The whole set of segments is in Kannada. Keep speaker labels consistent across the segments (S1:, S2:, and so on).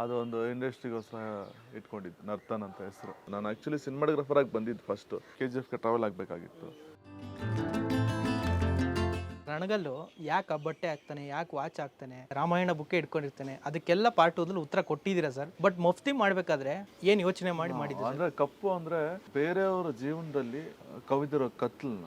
S1: ಅದು ಒಂದು ಇಂಡಸ್ಟ್ರಿಗೋಸ್ಕರ ಇಟ್ಕೊಂಡಿದ್ದು ನರ್ತನ್ ಅಂತ ಹೆಸರು. ನಾನು ಆ್ಯಕ್ಚುಲಿ ಸಿನಿಮಾಟೋಗ್ರಫರ್ ಆಗಿ ಬಂದಿದ್ದು ಫಸ್ಟು ಕೆ ಜಿ ಎಫ್ಗೆ ಟ್ರಾವೆಲ್ ಆಗಬೇಕಾಗಿತ್ತು.
S2: ರಣಗಲ್ಲು ಯಾಕೆ ಬಟ್ಟೆ ಹಾಕ್ತಾನೆ ಯಾಕೆ ವಾಚ್ ಹಾಕ್ತಾನೆ ರಾಮಾಯಣ ಬುಕ್ಕೆ ಇಟ್ಕೊಂಡಿರ್ತಾನೆ ಅದಕ್ಕೆಲ್ಲ ಪಾರ್ಟ್ ಓದಲು ಉತ್ತರ ಕೊಟ್ಟಿದ್ದೀರಾ ಸರ್ ಬಟ್ ಮುಫ್ತಿ ಮಾಡಬೇಕಾದ್ರೆ ಏನು ಯೋಚನೆ ಮಾಡಿ ಮಾಡಿದ್ರು
S1: ಅಂದ್ರೆ ಕಪ್ಪು ಅಂದ್ರೆ ಬೇರೆಯವರ ಜೀವನದಲ್ಲಿ ಕವಿದಿರೋ ಕತ್ಲನ್ನ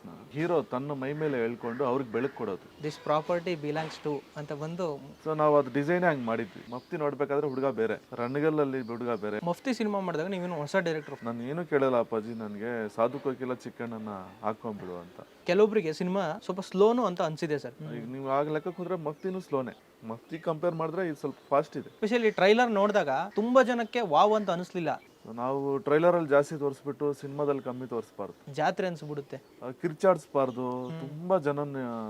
S1: ನ ಹೀರೋ ತನ್ನ ಮೈ ಮೇಲೆ ಹೇಳ್ಕೊಂಡು ಅವ್ರಿಗೆ ಬೆಳಕು ಕೊಡೋದು.
S2: ದಿಸ್ ಪ್ರಾಪರ್ಟಿ ಬಿಲಾಂಗ್ಸ್ ಟು ಅಂತ ಬಂದು
S1: ಸೊ ನಾವು ಅದು ಡಿಸೈನ್ ಹಂಗೆ ಮಾಡಿದ್ವಿ. ಮಫ್ತಿ ನೋಡ್ಬೇಕಾದ್ರೆ ಹುಡುಗ ಬೇರೆ ರಣಗಲ್ಲಲ್ಲಿ ಹುಡುಗ ಬೇರೆ.
S2: ಮಫ್ತಿ ಸಿನಿಮಾ ಮಾಡಿದಾಗ ನೀವೇನು ಹೊಸ ಡೈರೆಕ್ಟರ್
S1: ನಾನು ಏನು ಕೇಳಲ್ಲ ಅಪ್ಪಾಜಿ ನನಗೆ ಸಾಧು ಕೋಕಿಲ ಚಿಕ್ಕಣ್ಣನ ಹಾಕೊಂಡ್ಬಿಡು ಅಂತ.
S2: ಕೆಲವೊಬ್ಬರಿಗೆ ಸಿನಿಮಾ ಸ್ವಲ್ಪ ಸ್ಲೋನು ಅಂತ ಅನ್ಸಿದೆ ಸರ್.
S1: ಈಗ ನೀವು ಆಗ ಲೆಕ್ಕಕ್ಕೆ ಹೋದ್ರೆ ಮಕ್ತಿನೂ ಸ್ಲೋನೆ. ಮಕ್ತಿ ಕಂಪೇರ್ ಮಾಡಿದ್ರೆ ಇದು ಸ್ವಲ್ಪ ಫಾಸ್ಟ್ ಇದೆ.
S2: ಸ್ಪೆಷಲಿ ಟ್ರೈಲರ್ ನೋಡಿದಾಗ ತುಂಬಾ ಜನಕ್ಕೆ ವಾವ್ ಅಂತ ಅನಿಸ್ಲಿಲ್ಲ.
S1: ನಾವು ನಾವು ಟ್ರೈಲರಲ್ಲಿ ಜಾಸ್ತಿ ತೋರಿಸ್ಬಿಟ್ಟು ಸಿನಿಮಾದಲ್ಲಿ ಕಮ್ಮಿ ತೋರಿಸ್ಬಾರ್ದು.
S2: ಜಾತ್ರೆ ಅನ್ಸ್ಬಿಡುತ್ತೆ.
S1: ಆ, ಕಿರ್ಚಾಡ್ಸ್ಬಾರ್ದು. ತುಂಬಾ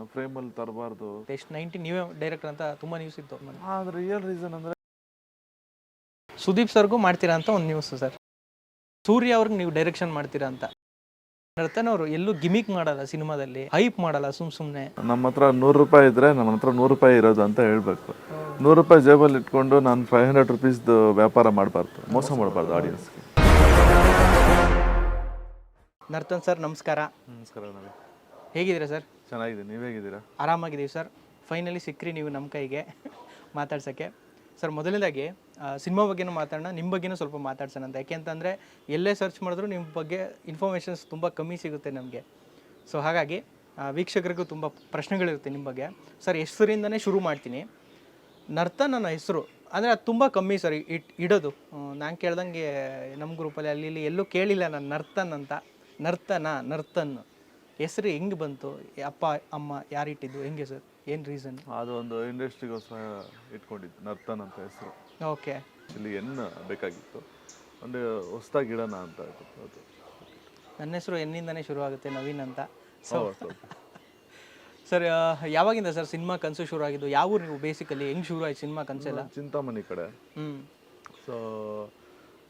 S1: ಫ್ರೇಮ್ ಅಲ್ಲಿ ತರಬಾರ್ದು.
S2: ಟೆಸ್ಟ್ ನೈನ್ಟಿ ನೀವೇ ಡೈರೆಕ್ಟರ್ ಅಂತ ತುಂಬಾ ನ್ಯೂಸ್ ಇತ್ತು.
S1: ರಿಯಲ್ ರೀಸನ್ ಅಂದ್ರೆ
S2: ಸುದೀಪ್ ಸರ್ಗೂ ಮಾಡ್ತೀರಾ ಅಂತ ಒಂದು ನ್ಯೂಸ್ ಸರ್ ಸೂರ್ಯ ಅವ್ರಿಗೆ ನೀವು ಡೈರೆಕ್ಷನ್ ಮಾಡ್ತೀರಾ ಅಂತ. ನರ್ತನ್ ಅವರು ಎಲ್ಲೂ ಗಿಮಿಕ್ ಮಾಡಲ್ಲ ಸಿನಿಮಾದಲ್ಲಿ ಹೈಪ್ ಮಾಡಲ್ಲ ಸುಮ್ ಸುಮ್ನೆ.
S1: ನಮ್ಮ ಹತ್ರ ನೂರು ರೂಪಾಯಿ ಇದ್ರೆ ನಮ್ಮ ಹತ್ರ ನೂರು ರೂಪಾಯಿ ಇರೋದು ಅಂತ ಹೇಳ್ಬೇಕು. ನೂರು ರೂಪಾಯಿ ಜೇಬಲ್ಲಿ ಇಟ್ಕೊಂಡು ನಾನು ಫೈವ್ ಹಂಡ್ರೆಡ್ ರುಪೀಸ್ದು ವ್ಯಾಪಾರ ಮಾಡಬಾರ್ದು ಮೋಸ ಮಾಡಬಾರ್ದು ಆಡಿಯನ್ಸ್ಗೆ
S2: ನರ್ತನ್ ಸರ್ ನಮಸ್ಕಾರ.
S1: ನಮಸ್ಕಾರ ನವಿ
S2: ಹೇಗಿದ್ದೀರಾ ಸರ್?
S1: ಚೆನ್ನಾಗಿದೆ ನೀವು ಹೇಗಿದ್ದೀರಾ?
S2: ಆರಾಮಾಗಿದ್ದೀವಿ ಸರ್. ಫೈನಲಿ ಸಿಕ್ಕ್ರಿ ನೀವು ನಮ್ಮ ಕೈಗೆ ಮಾತಾಡ್ಸೋಕ್ಕೆ. ಸರ್, ಮೊದಲನೇದಾಗಿ ಸಿನಿಮಾ ಬಗ್ಗೆನೂ ಮಾತಾಡೋಣ ನಿಮ್ಮ ಬಗ್ಗೆನೂ ಸ್ವಲ್ಪ ಮಾತಾಡ್ಸೋಣ ಅಂತ. ಯಾಕೆಂತಂದರೆ, ಎಲ್ಲೇ ಸರ್ಚ್ ಮಾಡಿದ್ರು ನಿಮ್ಮ ಬಗ್ಗೆ ಇನ್ಫಾರ್ಮೇಷನ್ಸ್ ತುಂಬ ಕಮ್ಮಿ ಸಿಗುತ್ತೆ ನಮಗೆ. ಸೊ ಹಾಗಾಗಿ ವೀಕ್ಷಕರಿಗೂ ತುಂಬ ಪ್ರಶ್ನೆಗಳಿರುತ್ತೆ ನಿಮ್ಮ ಬಗ್ಗೆ. ಸರ್, ಹೆಸರಿಂದನೇ ಶುರು ಮಾಡ್ತೀನಿ. ನರ್ತ ನನ್ನ ಹೆಸರು. ಅಂದರೆ ಅದು ತುಂಬ ಕಮ್ಮಿ, ಸರ್ ಇಟ್, ಇಡೋದು. ನಾನು ಕೇಳ್ದಂಗೆ ನಮ್ಮ ಗ್ರೂಪಲ್ಲಿ ಅಲ್ಲಿ, ಇಲ್ಲಿ ಎಲ್ಲೂ ಕೇಳಿಲ್ಲ ನಾನು ನರ್ತನ್ ಅಂತ. ನರ್ತನ, ನರ್ತನ್. ಹೆಸರು ಹೆಂಗೆ ಬಂತು? ಅಪ್ಪ ಅಮ್ಮ ಯಾರಿಟ್ಟಿದ್ದು ಹೆಂಗೆ ಸರ್? ಏನು ರೀಸನ್
S1: ಅದು ಒಂದು ಇಂಡಸ್ಟ್ರಿಗೋಸ್ಕರ ಇಟ್ಕೊಂಡಿದ್ದು ನರ್ತನ್ ಅಂತ ಹೆಸರು.
S2: ಓಕೆ
S1: ಇಲ್ಲಿ ಎನ್ ಬೇಕಾಗಿತ್ತು? ಒಂದು ಹೊಸ್ದಾಗಿ ಇಡೋಣ ಅಂತ ಅದು.
S2: ನನ್ನ ಹೆಸರು ಎನ್ನಿಂದನೇ ಶುರು ಆಗುತ್ತೆ ನವೀನ್ ಅಂತ. ಸೊ. ಸರ್ ಯಾವಾಗಿಂದ ಸರ್ ಸಿನಿಮಾ ಕನಸು ಶುರು ಆಗಿದ್ದು ಯಾವ ಊರು ನೀವು ಬೇಸಿಕಲಿ ಹೆಂಗೆ ಶುರು ಆಯ್ತು ಸಿನಿಮಾ ಕನಸೆಲ್ಲ?
S1: ಚಿಂತಾಮಣಿ ಕಡೆ.
S2: ಹ್ಞೂ
S1: ಸೊ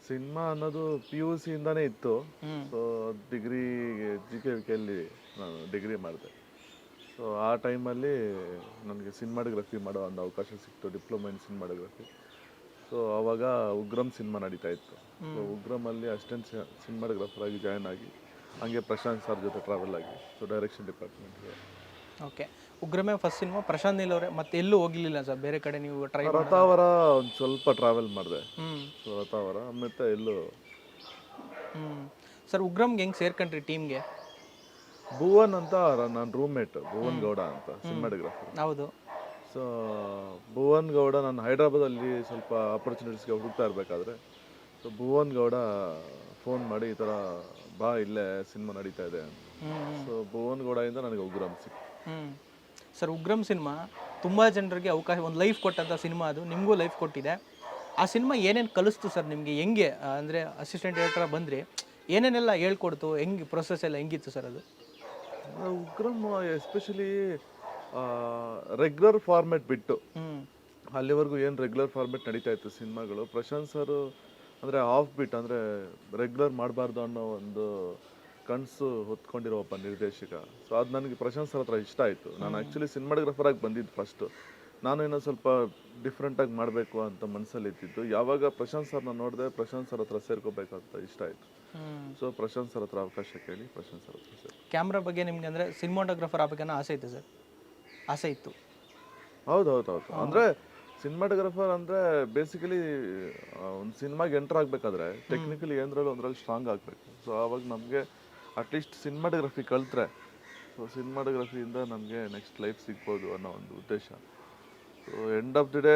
S1: ಸಿನಿಮಾ ಅನ್ನೋದು ಪಿ ಯು ಸಿಯಿಂದಾನೇ ಇತ್ತು. So degree G K V ಕೆಯಲ್ಲಿ ನಾನು ಡಿಗ್ರಿ ಮಾಡಿದೆ. ಸೊ ಆ ಟೈಮಲ್ಲಿ ನನಗೆ ಸಿನಿಮಾಟೋಗ್ರಫಿ ಮಾಡೋ ಒಂದು ಅವಕಾಶ ಸಿಕ್ತು ಡಿಪ್ಲೊಮಾ ಇನ್ ಸಿನಿಮಾಟೋಗ್ರಫಿ ಸೊ ಆವಾಗ ಉಗ್ರಂ ಸಿನಿಮಾ ನಡೀತಾ ಇತ್ತು. ಸೊ ಉಗ್ರಮಲ್ಲಿ ಅಸಿಸ್ಟೆಂಟ್ ಸಿನಿಮಾಟೋಗ್ರಫರ್ ಆಗಿ ಜಾಯ್ನ್ ಆಗಿ ಹಂಗೆ ಪ್ರಶಾಂತ್ ಸರ್ ಜೊತೆ ಟ್ರಾವೆಲ್ ಆಗಿ ಸೊ ಡೈರೆಕ್ಷನ್ ಡಿಪಾರ್ಟ್ಮೆಂಟ್ಗೆ
S2: ಓಕೆ ಉಗ್ರಮೇ ಫಸ್ಟ್ ಸಿನಿಮಾ ಪ್ರಶಾಂತ್ ನೀಲ್ ಅವರೇ ಮತ್ತೆ ಎಲ್ಲೂ ಹೋಗಿರ್ಲಿಲ್ಲ ಸರ್ ಬೇರೆ ಕಡೆ ನೀವು ಟ್ರೈ
S1: ರಥಾವರ ಒಂದು ಸ್ವಲ್ಪ ಟ್ರಾವೆಲ್ ಮಾಡಿದೆ. ರಥಾವರ ಮತ್ತೆ ಎಲ್ಲೂ.
S2: ಹ್ಞೂ ಸರ್ ಉಗ್ರಮ್ಗೆ ಹೆಂಗೆ ಸೇರ್ಕೊಂಡ್ರಿ ಟೀಮ್ಗೆ
S1: ಭುವನ್ ಅಂತ ನನ್ನ ರೂಮ್ಮೇಟ್ ಭುವನ್ ಗೌಡ ಅಂತ ಸಿನಿಮಾಟೋಗ್ರಾಫರ್
S2: ಹೌದು.
S1: ಸೊ ಭುವನ್ ಗೌಡ ನಾನು ಹೈದ್ರಾಬಾದಲ್ಲಿ ಸ್ವಲ್ಪ ಆಪರ್ಚುನಿಟೀಸ್ಗೆ ಹುಡುಕ್ತಾ ಇರಬೇಕಾದ್ರೆ ಸೊ ಭುವನ್ ಗೌಡ ಫೋನ್ ಮಾಡಿ ಈ ಥರ ಬಾ ಇಲ್ಲೇ ಸಿನಿಮಾ ನಡೀತಾ ಇದೆ ಅಂತ. ಸೊ ಭುವನ್ ಗೌಡದಿಂದ ನನಗೆ ಉಗ್ರಮ್ ಸಿಕ್ತು.
S2: ಸರ್ ಉಗ್ರಂ ಸಿನಿಮಾ ತುಂಬ ಜನರಿಗೆ ಅವಕಾಶ ಒಂದು ಲೈಫ್ ಕೊಟ್ಟಂಥ ಸಿನಿಮಾ ಅದು ನಿಮಗೂ ಲೈಫ್ ಕೊಟ್ಟಿದೆ. ಆ ಸಿನಿಮಾ ಏನೇನು ಕಲಿಸ್ತು ಸರ್ ನಿಮಗೆ? ಹೆಂಗೆ ಅಂದರೆ ಅಸಿಸ್ಟೆಂಟ್ ಡೈರೆಕ್ಟರ್ ಬಂದ್ರಿ ಏನೇನೆಲ್ಲ ಹೇಳ್ಕೊಡ್ತು? ಹೆಂಗೆ ಪ್ರೊಸೆಸ್ ಎಲ್ಲ ಹೆಂಗಿತ್ತು ಸರ್ ಅದು?
S1: Ugramm Ugramm especially regular format ಬಿಟ್ಟು ಅಲ್ಲಿವರೆಗೂ ಏನು ರೆಗ್ಯುಲರ್ ಫಾರ್ಮೆಟ್ ನಡೀತಾ ಇತ್ತು ಸಿನಿಮಾಗಳು ಪ್ರಶಾಂತ್ ಸರ್ ಅಂದರೆ ಆಫ್ ಬಿಟ್ ಅಂದರೆ ರೆಗ್ಯುಲರ್ ಮಾಡಬಾರ್ದು ಅನ್ನೋ ಒಂದು ಕನಸು ಹೊತ್ಕೊಂಡಿರೋ ಒಬ್ಬ ನಿರ್ದೇಶಕ. ಸೊ ಅದು ನನಗೆ ಪ್ರಶಂಸರ ಸರ್ ಹತ್ರ ಇಷ್ಟ ಆಯಿತು. ನಾನು ಆ್ಯಕ್ಚುಲಿ ಸಿನಿಮಾಟೋಗ್ರಫರ್ ಆಗಿ ಬಂದಿದ್ದು ಫಸ್ಟು ನಾನು ಏನೋ ಸ್ವಲ್ಪ ಡಿಫ್ರೆಂಟಾಗಿ ಮಾಡಬೇಕು ಅಂತ ಮನಸ್ಸಲ್ಲಿ ಇದ್ದಿದ್ದು. ಯಾವಾಗ ಪ್ರಶಾಂತ್ ಸರ್ನ ನೋಡಿದೆ ಪ್ರಶಾಂತ್ ಸರ್ ಹತ್ರ ಸೇರ್ಕೋಬೇಕು ಅಂತ ಇಷ್ಟ ಆಯಿತು. ಸೊ ಪ್ರಶಂಸರ ಸರ್ ಹತ್ರ ಅವಕಾಶ ಕೇಳಿ ಪ್ರಶಂಸರ ಸರ್ ಹತ್ರ ಸರ್
S2: ಕ್ಯಾಮ್ರಾ ಬಗ್ಗೆ ನಿಮ್ಗೆ ಅಂದರೆ ಸಿನಿಮಾಟೋಗ್ರಫರ್ ಆಗಬೇಕನ್ನೋ ಆಸೆ ಇತ್ತು ಸರ್. ಆಸೆ ಇತ್ತು.
S1: ಹೌದು ಹೌದು ಹೌದು ಅಂದರೆ ಸಿನಿಮಾಟೋಗ್ರಫರ್ ಅಂದರೆ ಬೇಸಿಕಲಿ ಒಂದು ಸಿನಿಮಾಗೆ ಎಂಟರ್ ಆಗಬೇಕಾದ್ರೆ ಟೆಕ್ನಿಕಲಿ ಏನರಲ್ಲಿ ಒಂದ್ರಲ್ಲಿ ಸ್ಟ್ರಾಂಗ್ ಆಗಬೇಕು. ಸೊ ಆವಾಗ ನಮಗೆ ಅಟ್ಲೀಸ್ಟ್ ಸಿನಿಮಾಟೋಗ್ರಫಿ ಕಲಿತ್ರೆ. ಸೊ ಸಿನಿಮಾಟೋಗ್ರಫಿಯಿಂದ ನಮಗೆ ನೆಕ್ಸ್ಟ್ ಲೈಫ್ ಸಿಗ್ಬೋದು ಅನ್ನೋ ಒಂದು ಉದ್ದೇಶ. So end of the day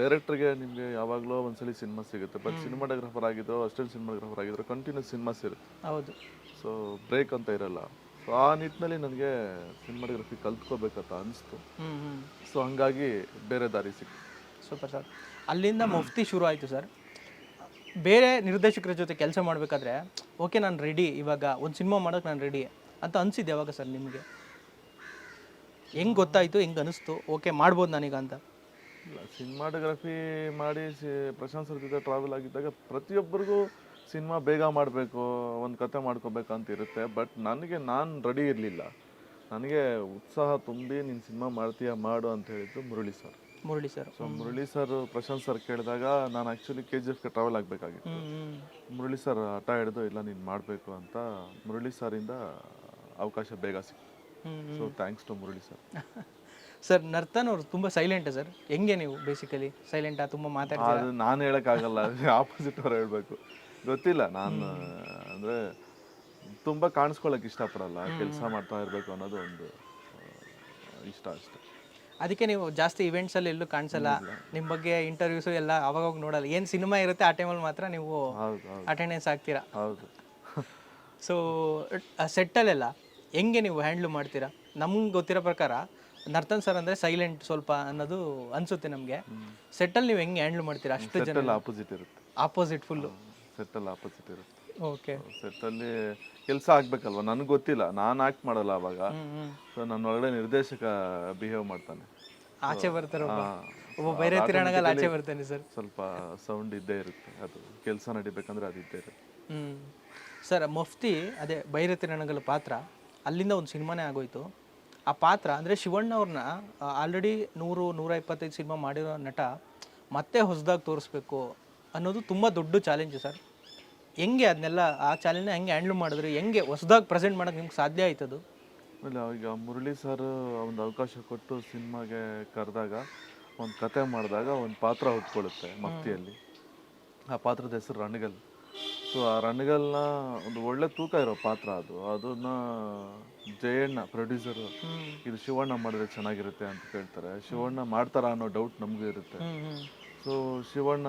S1: ಡೈರೆಕ್ಟ್ರಿಗೆ ನಿಮಗೆ ಯಾವಾಗಲೂ ಒಂದ್ಸಲ ಸಿನಿಮಾ ಸಿಗುತ್ತೆ. ಬಟ್ ಸಿನಿಮಾಟೋಗ್ರಫರ್ ಆಗಿದ್ರು ಅಷ್ಟೊಂದು ಸಿನಿಮಾಟೋಗ್ರಫರ್ ಆಗಿದ್ರು ಕಂಟಿನ್ಯೂಸ್ ಸಿನಿಮಾ ಇರುತ್ತೆ
S2: ಹೌದು.
S1: ಸೊ ಬ್ರೇಕ್ ಅಂತ ಇರಲ್ಲ. ಸೊ ಆ ನಿಟ್ಟಿನಲ್ಲಿ ನನಗೆ ಸಿನಿಮಾಟೋಗ್ರಫಿ ಕಲ್ತ್ಕೋಬೇಕಂತ ಅನಿಸ್ತು. ಸೊ ಹಂಗಾಗಿ ಬೇರೆ ದಾರಿ ಸಿಕ್ತು
S2: ಸೂಪರ್ ಸರ್ ಅಲ್ಲಿಂದ ಮುಫ್ತಿ ಶುರು ಆಯಿತು ಸರ್ ಬೇರೆ ನಿರ್ದೇಶಕರ ಜೊತೆ ಕೆಲಸ ಮಾಡಬೇಕಾದ್ರೆ, ಓಕೆ, ನಾನು ರೆಡಿ ಇವಾಗ ಒಂದು ಸಿನಿಮಾ ಮಾಡೋಕೆ ನಾನು ರೆಡಿ ಅಂತ ಅನಿಸಿದ್ದೆ ಯಾವಾಗ ಸರ್ ನಿಮಗೆ? ಹೆಂಗೆ ಗೊತ್ತಾಯಿತು, ಹೆಂಗೆ ಅನಿಸ್ತು? ಓಕೆ, ಮಾಡ್ಬೋದು ನಾನೀಗ ಅಂತ.
S1: ಸಿನಿಮಾಟೋಗ್ರಫಿ ಮಾಡಿ ಸಿ, ಪ್ರಶಾಂತ್ ಸರ್ ಜೊತೆ ಟ್ರಾವೆಲ್ ಆಗಿದ್ದಾಗ ಪ್ರತಿಯೊಬ್ಬರಿಗೂ ಸಿನಿಮಾ ಬೇಗ ಮಾಡಬೇಕು, ಒಂದು ಕತೆ ಅಂತ ಇರುತ್ತೆ. ಬಟ್ ನನಗೆ ನಾನು ರೆಡಿ ಇರಲಿಲ್ಲ. ನನಗೆ ಉತ್ಸಾಹ ತುಂಬಿ, ನೀನು ಸಿನಿಮಾ ಮಾಡ್ತೀಯಾ, ಮಾಡು ಅಂತ ಹೇಳಿದ್ದು Murali sir.
S2: Murali sir.
S1: So Murali sir Prashanth sir ಕೇಳಿದಾಗ ನಾನು ಆ್ಯಕ್ಚುಲಿ ಕೆ ಜಿ ಎಫ್ಗೆ ಟ್ರಾವೆಲ್ ಆಗಬೇಕಾಗಿತ್ತು. ಮುರಳಿ ಸರ್ ಹಠ ಹಿಡಿದು ಇಲ್ಲ ನೀನು ಮಾಡಬೇಕು ಅಂತ ಮುರಳಿ ಸರಿಂದ ಅವಕಾಶ ಬೇಗ ಸಿಕ್ತು. So thanks to Murali sir
S2: sir Nartan ಅವರು ತುಂಬ ಸೈಲೆಂಟ್ ಸರ್ ಹೆಂಗೆ ನೀವು ಬೇಸಿಕಲಿ ಸೈಲೆಂಟಾ ತುಂಬ ಮಾತಾಡ್ತೀರಾ?
S1: ಅದು ನಾನು ಹೇಳೋಕ್ಕಾಗಲ್ಲ ಆಪೋಸಿಟ್ ಅವ್ರು ಹೇಳಬೇಕು. ಗೊತ್ತಿಲ್ಲ ನಾನು ಅಂದರೆ ತುಂಬ ಕಾಣಿಸ್ಕೊಳ್ಳೋಕೆ ಇಷ್ಟಪಡಲ್ಲ ಕೆಲಸ ಮಾಡ್ತಾ ಇರಬೇಕು ಅನ್ನೋದು ಒಂದು ಇಷ್ಟ ಅಷ್ಟೆ.
S2: ಅದಕ್ಕೆ ನೀವು ಜಾಸ್ತಿ ಇವೆಂಟ್ಸ್ ಅಲ್ಲಿ ಎಲ್ಲೂ ಕಾಣಿಸಲ್ಲ. ನಿಮ್ಮ ಬಗ್ಗೆ ಇಂಟರ್ವ್ಯೂಸ್ ಎಲ್ಲ ಅವಾಗ ನೋಡಲ್ಲ. ಏನು ಸಿನಿಮಾ ಇರುತ್ತೆ ಆ ಟೈಮಲ್ಲಿ ಮಾತ್ರ ನೀವು ಅಟೆಂಡೆನ್ಸ್ ಆಗ್ತೀರಾ?
S1: ಹೌದು.
S2: ಸೊ ಸೆಟ್ಟಲ್ಲೆಲ್ಲ ಹೆಂಗೆ ನೀವು ಹ್ಯಾಂಡ್ಲ್ ಮಾಡ್ತೀರಾ? ನಮ್ಗೆ ಗೊತ್ತಿರೋ ಪ್ರಕಾರ ನರ್ತನ್ ಸರ್ ಅಂದರೆ ಸೈಲೆಂಟ್ ಸ್ವಲ್ಪ ಅನ್ನೋದು ಅನಿಸುತ್ತೆ ನಮಗೆ. ಸೆಟ್ಟಲ್ಲಿ ನೀವು ಹೆಂಗೆ ಹ್ಯಾಂಡ್ಲ್ ಮಾಡ್ತೀರಾ ಅಷ್ಟು ಜನ?
S1: ಆಪೋಸಿಟ್ ಇರುತ್ತೆ.
S2: ಆಪೋಸಿಟ್ ಫುಲ್ಲು
S1: ಸೆಟ್ಟಲ್ಲಿ ಆಪೋಸಿಟ್ ಇರುತ್ತೆ.
S2: ಓಕೆ
S1: ಸೆಟ್ಟಲ್ಲಿ ಕೆಲಸ ಆಗ್ಬೇಕಲ್ವ? ನನಗೆ ಗೊತ್ತಿಲ್ಲ. ನಾನು ಆಕ್ಟ್ ಮಾಡಲ್ಲ ಅವಾಗ. ಸೊ ನನ್ನ ಒಳಗಡೆ ನಿರ್ದೇಶಕ ಬಿಹೇವ್ ಮಾಡ್ತಾನೆ.
S2: ಆಚೆ ಬರ್ತಾರೆ ಒಬ್ಬ. ಒಬ್ಬ ಬೇರೆ ತಿರಣಗಲ್ಲಿ ಆಚೆ ಬರ್ತಾನೆ ಸರ್.
S1: ಸ್ವಲ್ಪ ಸೌಂಡ್ ಇದ್ದೇ ಇರುತ್ತೆ. ಅದು ಕೆಲಸ ನಡಿಬೇಕಂದ್ರೆ ಅದು ಇದ್ದೇ ಇರುತ್ತೆ.
S2: ಹ್ಮ್. ಸರ್ ಮುಫ್ತಿ ಅದೇ ಬೈರತಿ ರಣಗಲ್ ಪಾತ್ರ ಅಲ್ಲಿಂದ ಒಂದು ಸಿನಿಮಾನೇ ಆಗೋಯ್ತು. ಆ ಪಾತ್ರ ಅಂದರೆ ಶಿವಣ್ಣ ಅವ್ರನ್ನ ಆಲ್ರೆಡಿ ನೂರು ನೂರ ಇಪ್ಪತ್ತೈದು ಸಿನಿಮಾ ಮಾಡಿರೋ ನಟ ಮತ್ತೆ ಹೊಸದಾಗಿ ತೋರಿಸ್ಬೇಕು ಅನ್ನೋದು ತುಂಬ ದೊಡ್ಡ ಚಾಲೆಂಜ್ ಸರ್. ಹೆಂಗೆ ಅದನ್ನೆಲ್ಲ ಆ ಚಾಲೆಂಜ್ನ ಹೆಂಗೆ ಹ್ಯಾಂಡ್ಲ್ ಮಾಡಿದ್ರಿ ಹೆಂಗೆ ಹೊಸದಾಗಿ ಪ್ರೆಸೆಂಟ್ ಮಾಡೋಕ್ಕೆ ನಿಮ್ಗೆ ಸಾಧ್ಯ ಆಯ್ತದು?
S1: ಆಮೇಲೆ ಈಗ ಮುರಳಿ ಸರ್ ಒಂದು ಅವಕಾಶ ಕೊಟ್ಟು ಸಿನಿಮಾಗೆ ಕರೆದಾಗ ಒಂದು ಕತೆ ಮಾಡಿದಾಗ ಒಂದು ಪಾತ್ರ ಹುಟ್ಕೊಳ್ಳುತ್ತೆ ಮಕ್ತಿಯಲ್ಲಿ. ಆ ಪಾತ್ರದ ಹೆಸರು ರಣಗಲ್. ಸೊ ಆ ರಣಗಲ್ನ ಒಂದು ಒಳ್ಳೆ ತೂಕ ಇರೋ ಪಾತ್ರ ಅದು. ಅದನ್ನ ಜಯಣ್ಣ ಪ್ರೊಡ್ಯೂಸರು ಇದು ಶಿವಣ್ಣ ಮಾಡಿದ್ರೆ ಚೆನ್ನಾಗಿರುತ್ತೆ ಅಂತ ಕೇಳ್ತಾರೆ. ಶಿವಣ್ಣ ಮಾಡ್ತಾರ ಅನ್ನೋ ಡೌಟ್ ನಮಗೂ ಇರುತ್ತೆ. ಸೊ ಶಿವಣ್ಣ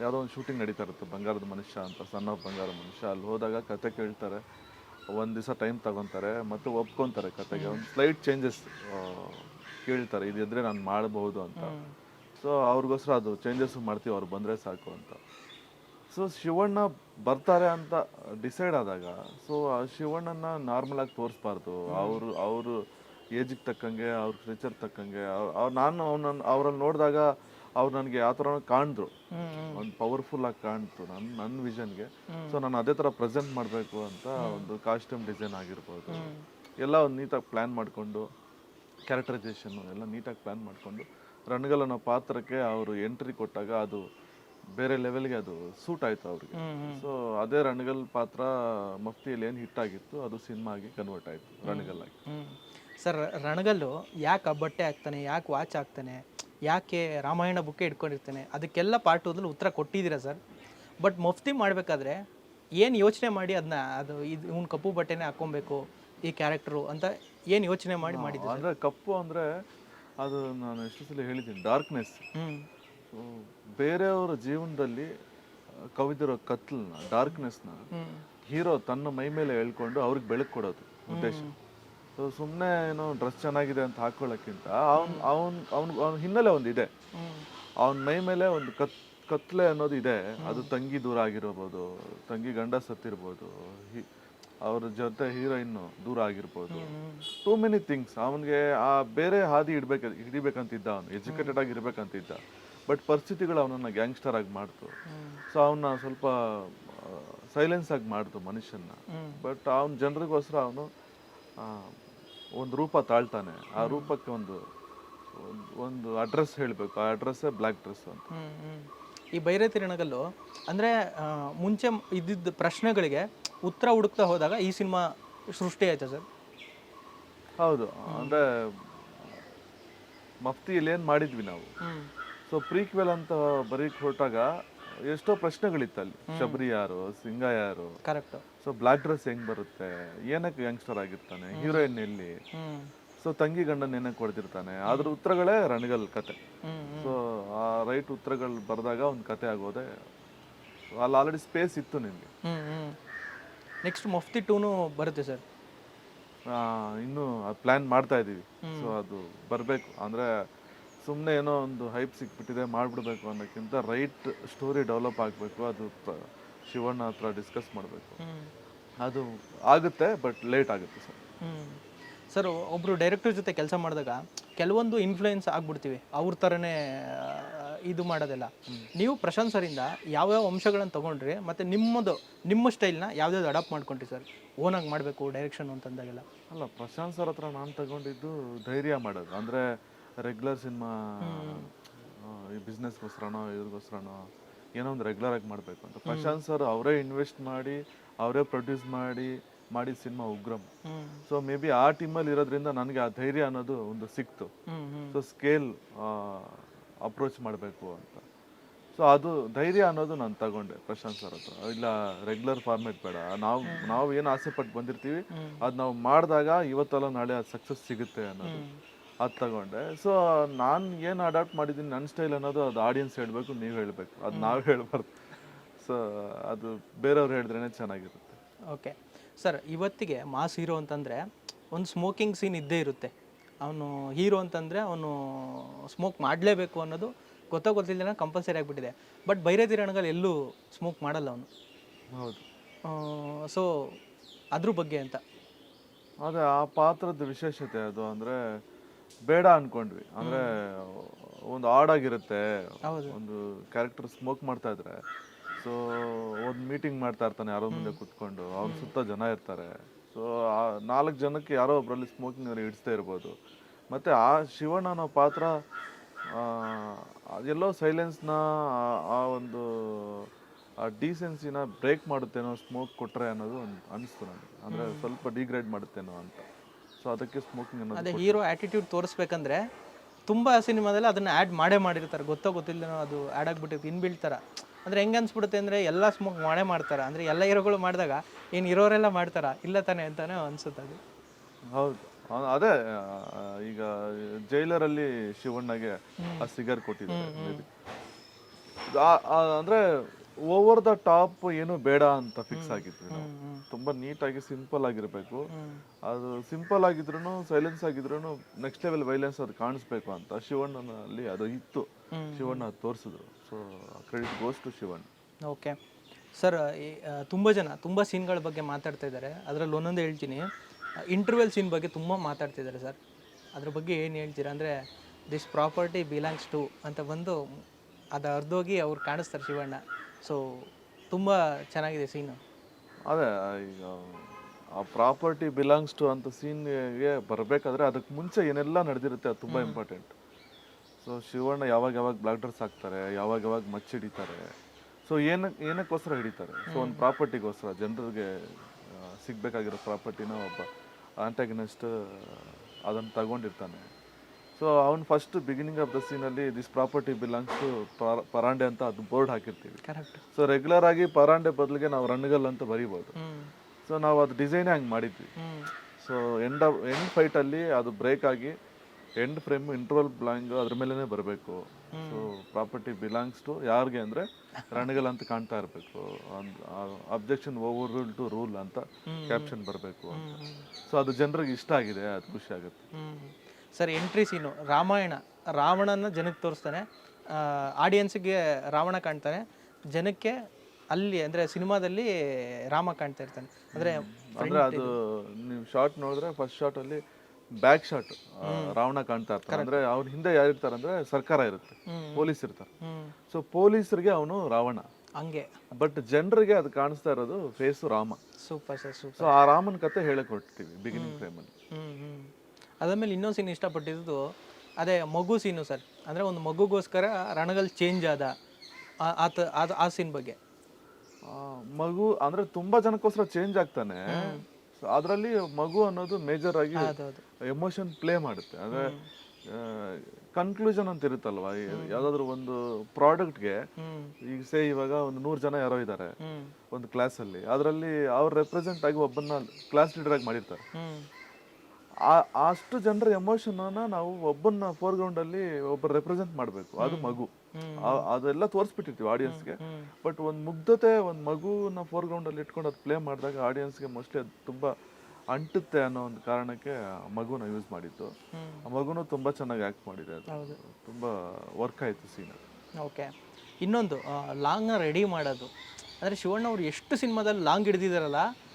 S1: ಯಾವುದೋ ಒಂದು ಶೂಟಿಂಗ್ ನಡೀತಾ ಇರುತ್ತೆ ಬಂಗಾರದ ಮನುಷ್ಯ ಅಂತ ಸಣ್ಣ ಬಂಗಾರ ಮನುಷ್ಯ. ಅಲ್ಲಿ ಹೋದಾಗ ಕತೆ ಕೇಳ್ತಾರೆ. ಒಂದು ದಿವಸ ಟೈಮ್ ತಗೊತಾರೆ ಮತ್ತು ಒಪ್ಕೊತಾರೆ ಕತೆಗೆ. ಒಂದು ಸ್ಲೈಟ್ ಚೇಂಜಸ್ ಕೇಳ್ತಾರೆ. ಇದಿದ್ರೆ ನಾನು ಮಾಡಬಹುದು ಅಂತ. ಸೊ ಅವ್ರಿಗೋಸ್ಕರ ಅದು ಚೇಂಜಸ್ ಮಾಡ್ತೀವಿ. ಅವ್ರು ಬಂದರೆ ಸಾಕು ಅಂತ. ಸೊ ಶಿವಣ್ಣ ಬರ್ತಾರೆ ಅಂತ ಡಿಸೈಡ್ ಆದಾಗ ಸೊ ಆ ಶಿವಣ್ಣನ ನಾರ್ಮಲ್ ಆಗಿ ತೋರಿಸ್ಬಾರ್ದು. ಅವರು ಅವರು ಏಜಿಗೆ ತಕ್ಕಂಗೆ ಅವ್ರ ಫ್ಯೂಚರ್ ತಕ್ಕಂಗೆ ಅವ್ರು ನಾನು ಅವನನ್ನು ಅವ್ರಲ್ಲಿ ನೋಡಿದಾಗ ಅವ್ರು ನನಗೆ ಯಾವ ಥರ ಕಾಣಿದ್ರು. ಒಂದು ಪವರ್ಫುಲ್ ಆಗಿ ಕಾಣ್ತು ನನ್ನ ನನ್ನ ವಿಷನ್ಗೆ ಸೊ ನಾನು ಅದೇ ಥರ ಪ್ರೆಸೆಂಟ್ ಮಾಡಬೇಕು ಅಂತ ಒಂದು ಕಾಸ್ಟ್ಯೂಮ್ ಡಿಸೈನ್ ಆಗಿರ್ಬೋದು. ಎಲ್ಲ ಒಂದು ನೀಟಾಗಿ ಪ್ಲ್ಯಾನ್ ಮಾಡಿಕೊಂಡು ಕ್ಯಾರೆಕ್ಟರೈಸೇಷನ್ನು ಎಲ್ಲ ನೀಟಾಗಿ ಪ್ಲ್ಯಾನ್ ಮಾಡಿಕೊಂಡು ರಣಗಲ್ ಅನ್ನೋ ಪಾತ್ರಕ್ಕೆ ಅವರು ಎಂಟ್ರಿ ಕೊಟ್ಟಾಗ ಅದು ಬೇರೆ ಲೆವೆಲ್ಗೆ ಅದು ಸೂಟ್ ಆಯಿತು ಅವ್ರಿಗೆ. ಸೊ ಅದೇ ರಣಗಲ್ ಪಾತ್ರ ಮಫ್ತಿಯಲ್ಲಿ ಏನು ಹಿಟ್ ಆಗಿತ್ತು ಅದು ಸಿನಿಮಾ ಆಗಿ ಕನ್ವರ್ಟ್ ಆಯಿತು ರಣಗಲ್ ಆಗಿ
S2: ಸರ್ ರಣಗಲ್ಲು ಯಾಕೆ ಬಟ್ಟೆ ಹಾಕ್ತಾನೆ ಯಾಕೆ ವಾಚ್ ಹಾಕ್ತಾನೆ? ಯಾಕೆ ರಾಮಾಯಣ ಬುಕ್ಕೆ ಇಟ್ಕೊಂಡಿರ್ತೇನೆ? ಅದಕ್ಕೆಲ್ಲ ಪಾರ್ಟ್ ಓದಲು ಉತ್ತರ ಕೊಟ್ಟಿದ್ದೀರಾ ಸರ್? ಬಟ್ ಮುಫ್ತಿ ಮಾಡಬೇಕಾದ್ರೆ ಏನು ಯೋಚನೆ ಮಾಡಿ ಅದನ್ನ ಅದು ಇದು ಇವ್ನು ಕಪ್ಪು ಬಟ್ಟೆನೇ ಹಾಕ್ಕೊಬೇಕು ಈ ಕ್ಯಾರೆಕ್ಟ್ರು ಅಂತ ಏನು ಯೋಚನೆ ಮಾಡಿ ಮಾಡಿದ್ದು
S1: ಅಂದರೆ ಕಪ್ಪು ಅಂದರೆ ಅದು ನಾನು ಎಷ್ಟು ಸಲ ಹೇಳಿದ್ದೀನಿ ಡಾರ್ಕ್ನೆಸ್ ಬೇರೆಯವರ ಜೀವನದಲ್ಲಿ ಕವಿದಿರೋ ಕತ್ಲನ್ನ ಡಾರ್ಕ್ನೆಸ್ನ ಹೀರೋ ತನ್ನ ಮೈ ಮೇಲೆ ಹೇಳ್ಕೊಂಡು ಅವ್ರಿಗೆ ಬೆಳಕು ಕೊಡೋದು ಉದ್ದೇಶ. ಸೊ ಸುಮ್ಮನೆ ಏನೋ ಡ್ರೆಸ್ ಚೆನ್ನಾಗಿದೆ ಅಂತ ಹಾಕೊಳ್ಳೋಕ್ಕಿಂತ ಅವ್ನು ಅವ್ನು ಅವ್ನು ಅವ್ನ ಹಿನ್ನೆಲೆ ಒಂದು ಇದೆ
S2: ಹ್ಞೂ
S1: ಅವನ ಮೈ ಮೇಲೆ ಒಂದು ಕತ್ ಕತ್ಲೆ ಅನ್ನೋದು ಇದೆ. ಅದು ತಂಗಿ ದೂರ ಆಗಿರ್ಬೋದು ತಂಗಿ ಗಂಡ ಸತ್ತಿರ್ಬೋದು ಹಿ- ಅವ್ರ ಜೊತೆ ಹೀರೋಯಿನ್ ದೂರ ಆಗಿರ್ಬೋದು. ಟೂ ಮೆನಿ ಥಿಂಗ್ಸ್ ಅವನಿಗೆ ಆ ಬೇರೆ ಹಾದಿ ಇಡ್ಬೇಕು ಹಿಡಿಬೇಕಂತಿದ್ದ ಅವನು ಎಜುಕೇಟೆಡ್ ಆಗಿ ಇರ್ಬೇಕಂತಿದ್ದ. ಬಟ್ ಪರಿಸ್ಥಿತಿಗಳು ಅವನನ್ನ ಗ್ಯಾಂಗ್ಸ್ಟರ್ ಆಗಿ ಮಾಡ್ತು. ಸೊ ಅವನ್ನ ಸ್ವಲ್ಪ ಸೈಲೆನ್ಸ್ ಆಗಿ ಮಾಡ್ತು
S2: ಮನುಷ್ಯನ
S1: ಬಟ್ ಅವನ ಜನರಿಗೋಸ್ಕರ ಅವನು ಒಂದು ರೂಪ ತಾಳ್ತಾನೆ. ಆ ರೂಪಕ್ಕೆ ಒಂದು ಒಂದ್- ಅಡ್ರೆಸ್ ಹೇಳಬೇಕು. ಆ ಅಡ್ರೆಸ್ಸೇ ಬ್ಲ್ಯಾಕ್ ಡ್ರೆಸ್ ಅಂತ.
S2: ಈ ಬೈರತಿ ರಣಗಲ್ಲು ಅಂದರೆ ಮುಂಚೆ ಇದ್ದಿದ್ದ ಪ್ರಶ್ನೆಗಳಿಗೆ ಉತ್ತರ ಹುಡುಕ್ತಾ ಹೋದಾಗ ಈ ಸಿನಿಮಾ ಸೃಷ್ಟಿ ಆಯ್ತಾ ಸರ್?
S1: ಹೌದು. ಅಂದರೆ ಮಫ್ತಿಯಲ್ಲಿ ಏನು ಮಾಡಿದ್ವಿ ನಾವು? ಸೊ ಪ್ರೀಕ್ವೆಲ್ ಅಂತ ಬರೀಕ್ ಹೊರಟಾಗ ಎಷ್ಟೋ ಪ್ರಶ್ನೆಗಳಿತ್ತು ಅಲ್ಲಿ. ಶಬರಿ ಯಾರು ಸಿಂಗ ಯಾರು
S2: ಕರೆಕ್ಟ್
S1: ಸೊ ಬ್ಲಾಕ್ ಡ್ರೆಸ್ ಹೆಂಗ್ ಬರುತ್ತೆ? ಏನಕ್ಕೆ ಯಂಗ್ಸ್ಟರ್ ಆಗಿರ್ತಾನೆ? ಹೀರೋಯಿನ್ ಎಲ್ಲಿ? ಸೊ ತಂಗಿ ಗಂಡನ್ ಏನಕ್ಕೆ ಕೊಡ್ತಿರ್ತಾನೆ ಅದ್ರ ಉತ್ತರಗಳೇ ರಣಗಲ್ ಕತೆ. ಸೊ ಆ ರೈಟ್ ಉತ್ತರಗಳು ಬರೆದಾಗ ಒಂದು ಕತೆ ಆಗೋದೆ. ಅಲ್ಲಿ ಆಲ್ರೆಡಿ ಸ್ಪೇಸ್ ಇತ್ತು ನಿಮಗೆ.
S2: ನೆಕ್ಸ್ಟ್ ಮಫ್ತಿ ಟೂನು ಬರುತ್ತೆ ಸರ್
S1: ಇನ್ನು ಪ್ಲಾನ್ ಮಾಡ್ತಾ ಇದೀವಿ. ಸೊ ಅದು ಬರಬೇಕು. ಅಂದ್ರೆ ಸುಮ್ಮನೆ ಏನೋ ಒಂದು ಹೈಪ್ ಸಿಕ್ಬಿಟ್ಟಿದೆ ಮಾಡಿಬಿಡ್ಬೇಕು ಅನ್ನೋಕ್ಕಿಂತ ರೈಟ್ ಸ್ಟೋರಿ ಡೆವಲಪ್ ಆಗಬೇಕು. ಅದು ಶಿವಣ್ಣ ಹತ್ರ ಡಿಸ್ಕಸ್ ಮಾಡಬೇಕು. ಅದು ಆಗುತ್ತೆ ಬಟ್ ಲೇಟ್ ಆಗುತ್ತೆ ಸರ್.
S2: ಸರ್ ಒಬ್ಬರು ಡೈರೆಕ್ಟರ್ ಜೊತೆ ಕೆಲಸ ಮಾಡಿದಾಗ ಕೆಲವೊಂದು ಇನ್ಫ್ಲೂಯೆನ್ಸ್ ಆಗ್ಬಿಡ್ತೀವಿ. ಅವ್ರ ಥರನೇ ಇದು ಮಾಡೋದೆಲ್ಲ. ನೀವು ಪ್ರಶಾಂತ್ ಸರಿಂದ ಯಾವ್ಯಾವ ಅಂಶಗಳನ್ನು ತಗೊಂಡ್ರಿ ಮತ್ತು ನಿಮ್ಮದು ನಿಮ್ಮ ಸ್ಟೈಲ್ನ ಯಾವ್ದಾವ್ದು ಅಡಾಪ್ಟ್ ಮಾಡ್ಕೊಂಡ್ರಿ ಸರ್ ಓನಾಗಿ ಮಾಡಬೇಕು ಡೈರೆಕ್ಷನ್ ಅಂತಂದಾಗೆಲ್ಲ.
S1: ಅಲ್ಲ ಪ್ರಶಾಂತ್ ಸರ್ ಹತ್ರ ನಾನು ತಗೊಂಡಿದ್ದು ಧೈರ್ಯ ಮಾಡೋದು. ಅಂದ್ರೆ ರೆಗ್ಯುಲರ್ ಸಿನಿಮಾ ಈ ಬಿಸ್ನೆಸ್ಗೋಸ್ಕರನೋ ಇದ್ರಿಗೋಸ್ಕರನೋ ಏನೋ ಒಂದು ರೆಗ್ಯುಲರ್ ಆಗಿ ಮಾಡಬೇಕು ಅಂತ. ಪ್ರಶಾಂತ್ ಸರ್ ಅವರೇ ಇನ್ವೆಸ್ಟ್ ಮಾಡಿ ಅವರೇ ಪ್ರೊಡ್ಯೂಸ್ ಮಾಡಿ ಮಾಡಿದ cinema Ugramm. So maybe ಆ ಟೀಮಲ್ಲಿ ಇರೋದ್ರಿಂದ ನನಗೆ ಆ ಧೈರ್ಯ ಅನ್ನೋದು ಒಂದು ಸಿಕ್ತು. ಸೊ ಸ್ಕೇಲ್ ಅಪ್ರೋಚ್ ಮಾಡಬೇಕು ಅಂತ. ಸೊ ಅದು ಧೈರ್ಯ ಅನ್ನೋದು ನಾನು ತಗೊಂಡೆ ಪ್ರಶಾಂತ್ ಸರ್ ಹತ್ರ. ಇಲ್ಲ ರೆಗ್ಯುಲರ್ ಫಾರ್ಮೇಟ್ ಬೇಡ. ನಾವು ನಾವು ಏನು ಆಸೆ ಪಟ್ಟು ಬಂದಿರ್ತೀವಿ. ಅದು ನಾವು ಮಾಡಿದಾಗ ಇವತ್ತಲ್ಲ ನಾಳೆ ಅದು ಸಕ್ಸಸ್ ಸಿಗುತ್ತೆ ಅನ್ನೋದು. ಅದು ತಗೊಂಡೆ. ಸೊ ನಾನು ಏನು ಅಡಾಪ್ಟ್ ಮಾಡಿದ್ದೀನಿ ನನ್ನ ಸ್ಟೈಲ್ ಅನ್ನೋದು ಅದು ಆಡಿಯನ್ಸ್ ಹೇಳಬೇಕು ನೀವು ಹೇಳಬೇಕು. ಅದು ನಾವು ಹೇಳಬಾರ್ದು. ಸೊ ಅದು ಬೇರೆಯವ್ರು ಹೇಳಿದ್ರೇ ಚೆನ್ನಾಗಿರುತ್ತೆ.
S2: ಓಕೆ ಸರ್ ಇವತ್ತಿಗೆ ಮಾಸ್ ಹೀರೋ ಅಂತಂದರೆ ಒಂದು ಸ್ಮೋಕಿಂಗ್ ಸೀನ್ ಇದ್ದೇ ಇರುತ್ತೆ. ಅವನು ಹೀರೋ ಅಂತಂದರೆ ಅವನು ಸ್ಮೋಕ್ ಮಾಡಲೇಬೇಕು ಅನ್ನೋದು ಗೊತ್ತೋ ಗೊತ್ತಿಲ್ಲದೆ ಕಂಪಲ್ಸರಿ ಆಗಿಬಿಟ್ಟಿದೆ. ಬಟ್ ಬೈರೇತಿ ರಣಗಳು ಎಲ್ಲೂ ಸ್ಮೋಕ್ ಮಾಡಲ್ಲ ಅವನು.
S1: ಹೌದು.
S2: ಸೊ ಅದ್ರ ಬಗ್ಗೆ ಅಂತ.
S1: ಅದೇ ಆ ಪಾತ್ರದ ವಿಶೇಷತೆ ಅದು ಅಂದ್ರೆ ಬೇಡ ಅನ್ಕೊಂಡ್ವಿ. ಅಂದ್ರೆ ಒಂದು
S2: ಆಡಾಗಿರುತ್ತೆ.
S1: ಒಂದು ಕ್ಯಾರೆಕ್ಟರ್ ಸ್ಮೋಕ್ ಮಾಡ್ತಾ ಇದ್ರೆ. ಸೊ ಒಂದು ಮೀಟಿಂಗ್ ಮಾಡ್ತಾ ಇರ್ತಾನೆ ಯಾರೋ ಮುಂದೆ ಕುತ್ಕೊಂಡು. ಅವ್ರ ಸುತ್ತ ಜನ ಇರ್ತಾರೆ. ಸೊ ಆ ನಾಲ್ಕು ಜನಕ್ಕೆ ಯಾರೋ ಒಬ್ಬರಲ್ಲಿ ಸ್ಮೋಕಿಂಗ್ ಇಡಿಸ್ತಾ ಇರ್ಬೋದು. ಮತ್ತೆ ಆ ಶಿವಣ್ಣ ಅನ್ನೋ ಪಾತ್ರ ಅದೆಲ್ಲೋ ಸೈಲೆನ್ಸ್ನ ಆ ಒಂದು ಆ ಡೀಸೆನ್ಸಿನ ಬ್ರೇಕ್ ಮಾಡುತ್ತೇನೋ ಸ್ಮೋಕ್ ಕೊಟ್ರೆ ಅನ್ನೋದು ಒಂದು ಅನಿಸ್ತು ನನಗೆ. ಅಂದ್ರೆ ಸ್ವಲ್ಪ ಡಿಗ್ರೇಡ್ ಮಾಡುತ್ತೇನೋ ಅಂತ. ಸೊ ಅದಕ್ಕೆ ಸ್ಮೋಕಿಂಗ್ ಅನ್ನೋದು
S2: ಅದೇ ಹೀರೋ ಆ್ಯಟಿಟ್ಯೂಡ್ ತೋರಿಸ್ಬೇಕಂದ್ರೆ ತುಂಬ ಸಿನಿಮಾದಲ್ಲಿ ಅದನ್ನು ಆ್ಯಡ್ ಮಾಡೇ ಮಾಡಿರ್ತಾರೆ. ಗೊತ್ತೋ ಗೊತ್ತಿಲ್ಲದೇನೋ ಅದು ಆ್ಯಡ್ ಆಗಿಬಿಟ್ಟಿತ್ತು ಇನ್ಬಿಲ್ಟ್ ಥರ ಅಂದರೆ ಹೆಂಗೆ ಅನ್ಸ್ಬಿಡುತ್ತೆ ಅಂದರೆ ಎಲ್ಲ ಸ್ಮೋಕ್ ಮಾಡೇ ಮಾಡ್ತಾರೆ. ಅಂದರೆ ಎಲ್ಲ ಹೀರೋಗಳು ಮಾಡಿದಾಗ ಏನು ಇರೋರೆಲ್ಲ ಮಾಡ್ತಾರಾ? ಇಲ್ಲ ತಾನೆ ಅಂತಾನೆ ಅನ್ಸುತ್ತೆ ಅದು.
S1: ಹೌದು. ಅದೇ ಈಗ ಜೈಲರಲ್ಲಿ ಶಿವಣ್ಣಗೆ ಆ ಸಿಗರ್ ಕೊಟ್ಟಿದ್ದಾರೆ ಅಂದ್ರೆ ಓವರ್ ದ ಟಾಪ್ ಏನು ಬೇಡ ಅಂತ ಫಿಕ್ಸ್ ಆಗಿದ್ವಿ ನಾವು. ತುಂಬಾ ನೀಟಾಗಿ ಸಿಂಪಲ್ ಆಗಿರಬೇಕು. ಅದು ಸಿಂಪಲ್ ಆಗಿದ್ರು ಸೈಲೆನ್ಸ್ ಆಗಿದ್ರು ನೆಕ್ಸ್ಟ್ ಲೆವೆಲ್ ವೈಲೆನ್ಸ್ ಅದು ಕಾಣಿಸ್ಬೇಕು ಅಂತ ಶಿವಣ್ಣನಲ್ಲಿ ಅದು ಇತ್ತು. ಶಿವಣ್ಣ ಅದು ತೋರಿಸಿದ್ರು. So credit goes to Shivanna.
S2: Okay sir ತುಂಬ ಜನ ತುಂಬ ಸೀನ್ಗಳ ಬಗ್ಗೆ ಮಾತಾಡ್ತಾ ಇದ್ದಾರೆ. ಅದರಲ್ಲಿ ಒಂದೊಂದು ಹೇಳ್ತೀನಿ. ಇಂಟರ್ವೆಲ್ ಸೀನ್ ಬಗ್ಗೆ ತುಂಬ ಮಾತಾಡ್ತಿದ್ದಾರೆ ಸರ್ ಅದ್ರ ಬಗ್ಗೆ ಏನು ಹೇಳ್ತೀರಾ ಅಂದರೆ ದಿಸ್ ಪ್ರಾಪರ್ಟಿ ಬಿಲಾಂಗ್ಸ್ ಟು ಅಂತ ಬಂದು ಅದು ಅರ್ಧೋಗಿ ಅವ್ರು ಕಾಣಿಸ್ತಾರೆ ಶಿವಣ್ಣ. ಸೊ ತುಂಬ ಚೆನ್ನಾಗಿದೆ ಸೀನು
S1: ಅದೇ ಈಗ ಆ ಪ್ರಾಪರ್ಟಿ ಬಿಲಾಂಗ್ಸ್ ಟು ಅಂತ ಸೀನ್ಗೆ ಬರಬೇಕಾದ್ರೆ ಅದಕ್ಕೆ ಮುಂಚೆ ಏನೆಲ್ಲ ನಡೆದಿರುತ್ತೆ ಅದು ತುಂಬ ಇಂಪಾರ್ಟೆಂಟ್ ಸೊ ಶಿವಣ್ಣ ಯಾವಾಗ ಯಾವಾಗ ಬ್ಲಾಕ್ ಡ್ರೆಸ್ ಹಾಕ್ತಾರೆ ಯಾವಾಗ ಯಾವಾಗ ಮಚ್ಚಿ ಹಿಡಿತಾರೆ. ಸೊ ಏನಕ್ಕೆ ಏನಕ್ಕೋಸ್ಕರ ಹಿಡಿತಾರೆ? ಸೊ ಒಂದು ಪ್ರಾಪರ್ಟಿಗೋಸ್ಕರ ಜನರಿಗೆ ಸಿಗಬೇಕಾಗಿರೋ ಪ್ರಾಪರ್ಟಿನ ಒಬ್ಬ ಆಂಟಾಗನಿಸ್ಟ್ ಅದನ್ನು ತಗೊಂಡಿರ್ತಾನೆ. ಸೊ ಅವ್ನು first beginning of the ಸೀನಲ್ಲಿ this property belongs to Parande ಅಂತ ಅದು ಬೋರ್ಡ್ ಹಾಕಿರ್ತೀವಿ. ಸೊ ರೆಗ್ಯುಲರ್ ಆಗಿ ಪರಾಂಡೆ ಬದಲಿಗೆ ನಾವು ರಣಗಲ್ ಅಂತ ಬರಿಬೋದು. ಸೊ ನಾವು ಅದು ಡಿಸೈನೇ ಹಂಗೆ ಮಾಡಿದ್ವಿ. ಸೊ ಎಂಡ್ ಎಂಡ್ ಫೈಟಲ್ಲಿ ಅದು ಬ್ರೇಕ್ ಆಗಿ ಎಂಡ್ ಫ್ರೇಮ್ ಇಂಟರ್ವಲ್ ಬ್ಲಾಂಗ್ ಅದ್ರ ಮೇಲೇ ಬರಬೇಕು. ಸೊ ಪ್ರಾಪರ್ಟಿ ಬಿಲಾಂಗ್ಸ್ ಟು ಯಾರಿಗೆ ಅಂದರೆ ರಣಗಲ್ ಅಂತ ಕಾಣ್ತಾ ಇರಬೇಕು. Objection over rule to rule ಅಂತ ಕ್ಯಾಪ್ಷನ್ ಬರಬೇಕು ಸೊ ಅದು ಜನರಿಗೆ ಇಷ್ಟ ಆಗಿದೆ ಅದು ಖುಷಿ ಆಗುತ್ತೆ.
S2: Sir entry scene Ramayana. ರಾವಣನ ಜನಕ್ಕೆ ತೋರಿಸ್ತಾನೆ. ಆಡಿಯನ್ಸ್ಗೆ ರಾವಣ ಕಾಣ್ತಾನೆ. ಜನಕ್ಕೆ ಅಲ್ಲಿ ಅಂದರೆ ಸಿನಿಮಾದಲ್ಲಿ ರಾಮ ಕಾಣ್ತಾ ಇರ್ತಾನೆ. ಅಂದರೆ
S1: ಅಂದ್ರೆ ಅದು ನೀವು ಶಾರ್ಟ್ ನೋಡಿದ್ರೆ ಫಸ್ಟ್ ಶಾರ್ಟ್ ಅಲ್ಲಿ ಬ್ಯಾಕ್ ಶಾಟ್ ರಾವಣ ಕಾಣ್ತಾ ಇರ್ತಾರೆ ಅಂದ್ರೆ ಅವ್ರ ಹಿಂದೆ ಯಾರು ಇರ್ತಾರೆ ಅಂದ್ರೆ ಸರ್ಕಾರ ಇರುತ್ತೆ. ಪೊಲೀಸ್ ಇರ್ತಾರೆ. ಸೊ ಪೊಲೀಸರಿಗೆ ಅವನು ರಾವಣ.
S2: ಹಂಗೆ.
S1: ಬಟ್ ಜನರಿಗೆ ಅದು ಕಾಣಿಸ್ತಾ ಇರೋದು face Rama.
S2: Super sir super
S1: so ಆ ರಾಮನ ಕತೆ ಹೇಳಕ್ ಹೊರಡ್ತೀವಿ ಬಿಗಿನಿಂಗ್ ಫ್ರೇಮಲ್ಲಿ
S2: ಅದಾದ್ಮೇಲೆ ಇನ್ನೊಂದು ಸೀನ್ ಇಷ್ಟಪಟ್ಟಿದ್ದು ಅದೇ ಮಗು ಸೀನು ಸರ್. ಅಂದರೆ ಒಂದು ಮಗುಗೋಸ್ಕರ ರಣಗಲ್ ಚೇಂಜ್ ಆದ ಆ- ಆತ ಅದು ಆ ಸೀನ್ ಬಗ್ಗೆ.
S1: ಮಗು ಅಂದ್ರೆ ತುಂಬಾ ಜನಕ್ಕೋಸ್ಕರ ಚೇಂಜ್ ಆಗ್ತಾನೆ. ಅದರಲ್ಲಿ ಮಗು ಅನ್ನೋದು ಮೇಜರ್ ಆಗಿ ಎಮೋಷನ್ ಪ್ಲೇ ಮಾಡುತ್ತೆ. ಅಂದ್ರೆ ಕನ್ಕ್ಲೂಷನ್ ಅಂತ ಇರುತ್ತಲ್ವಾ? ಈ ಯಾವ್ದಾದ್ರು ಒಂದು ಪ್ರಾಡಕ್ಟ್ಗೆ
S2: ಗೆ
S1: ಈಗ ಸೇ ಇವಾಗ ಒಂದು ನೂರು ಜನ ಯಾರೋ ಇದ್ದಾರೆ
S2: ಒಂದು
S1: ಒಂದು ಕ್ಲಾಸಲ್ಲಿ ಅದರಲ್ಲಿ ಅವ್ರು ರೆಪ್ರೆಸೆಂಟ್ ಆಗಿ ಒಬ್ಬನ್ನ ಕ್ಲಾಸ್ ಲೀಡರ್ ಆಗಿ ಮಾಡಿರ್ತಾರೆ. ಅಷ್ಟು ಜನರ ಎಮೋಷನ್ ನಾವು ಒಬ್ಬನ್ನ ಫೋರ್ಗ್ರೌಂಡ್ ಅಲ್ಲಿ ಒಬ್ಬ ರೆಪ್ರೆಸೆಂಟ್ ಮಾಡಬೇಕು. ಅದು ಮಗು. ಅದೆಲ್ಲ ತೋರಿಸ್ಬಿಟ್ಟಿರ್ತೀವಿ ಆಡಿಯನ್ಸ್ಗೆ ಬಟ್ ಒಂದು ಮುಗ್ಧತೆ ಒಂದು ಮಗುನ ಫೋರ್ಗ್ರೌಂಡ್ ಅಲ್ಲಿ ಇಟ್ಕೊಂಡು ಅದು ಪ್ಲೇ ಮಾಡಿದಾಗ ಆಡಿಯನ್ಸ್ಗೆ ಮೋಸ್ಟ್ಲಿ ಅದು ತುಂಬಾ ಅಂಟುತ್ತೆ ಅನ್ನೋ ಒಂದು ಕಾರಣಕ್ಕೆ ಮಗುನ ಯೂಸ್ ಮಾಡಿದ್ದು. ಆ ಮಗುನು ತುಂಬಾ ಚೆನ್ನಾಗಿ ಆಕ್ಟ್ ಮಾಡಿದೆ ಅದು. ತುಂಬಾ ವರ್ಕ್ ಆಯ್ತು ಸೀನ್
S2: ಓಕೆ. ಇನ್ನೊಂದು ಲಾಂಗ್ನ ರೆಡಿ ಮಾಡೋದು. ಅಂದರೆ ಶಿವಣ್ಣ ಅವರು ಎಷ್ಟು ಸಿನಿಮಾದಲ್ಲಿ ಲಾಂಗ್ ಹಿಡ್ದಿದ್ದಾರಲ್ಲ ಆ,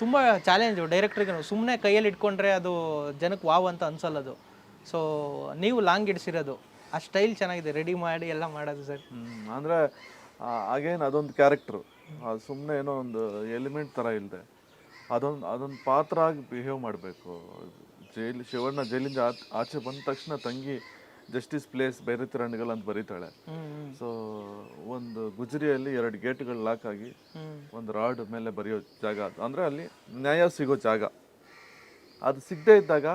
S2: ತುಂಬ ಚಾಲೆಂಜು ಡೈರೆಕ್ಟ್ರಿಗೆ ಸುಮ್ಮನೆ ಕೈಯಲ್ಲಿ ಇಟ್ಕೊಂಡ್ರೆ ಅದು ಜನಕ್ಕೆ ವಾವ್ ಅಂತ ಅನ್ಸಲ್ಲ ಅದು ಸೊ ನೀವು ಲಾಂಗ್ ಹಿಡ್ಸಿರೋದು ಆ ಸ್ಟೈಲ್ ಚೆನ್ನಾಗಿದೆ. ರೆಡಿ ಮಾಡಿ ಎಲ್ಲ ಮಾಡೋದು ಸರ್.
S1: ಅಂದರೆ ಅಗೇನ್ ಅದೊಂದು ಕ್ಯಾರೆಕ್ಟ್ರು ಅದು ಸುಮ್ಮನೆ ಏನೋ ಒಂದು ಎಲಿಮೆಂಟ್ ಥರ ಇಲ್ಲದೆ ಅದೊಂದು ಅದೊಂದು ಪಾತ್ರ ಆಗಿ ಬಿಹೇವ್ ಮಾಡಬೇಕು. ಜೈಲು, ಶಿವಣ್ಣ ಜೈಲಿಂದ ಆಚೆ ಬಂದ ತಕ್ಷಣ ತಂಗಿ ಜಸ್ಟಿಸ್ ಪ್ಲೇಸ್ ಬೈರತಿ ಅಂತ ಬರೀತಾಳೆ. ಸೊ ಒಂದು ಗುಜರಿಯಲ್ಲಿ ಎರಡು ಗೇಟ್ಗಳು ಲಾಕ್ ಆಗಿ ಒಂದು ರಾಡ್ ಮೇಲೆ ಬರೆಯೋ ಜಾಗ ಅದು. ಅಂದರೆ ಅಲ್ಲಿ ನ್ಯಾಯ ಸಿಗೋ ಜಾಗ. ಅದು ಸಿಗದೇ ಇದ್ದಾಗ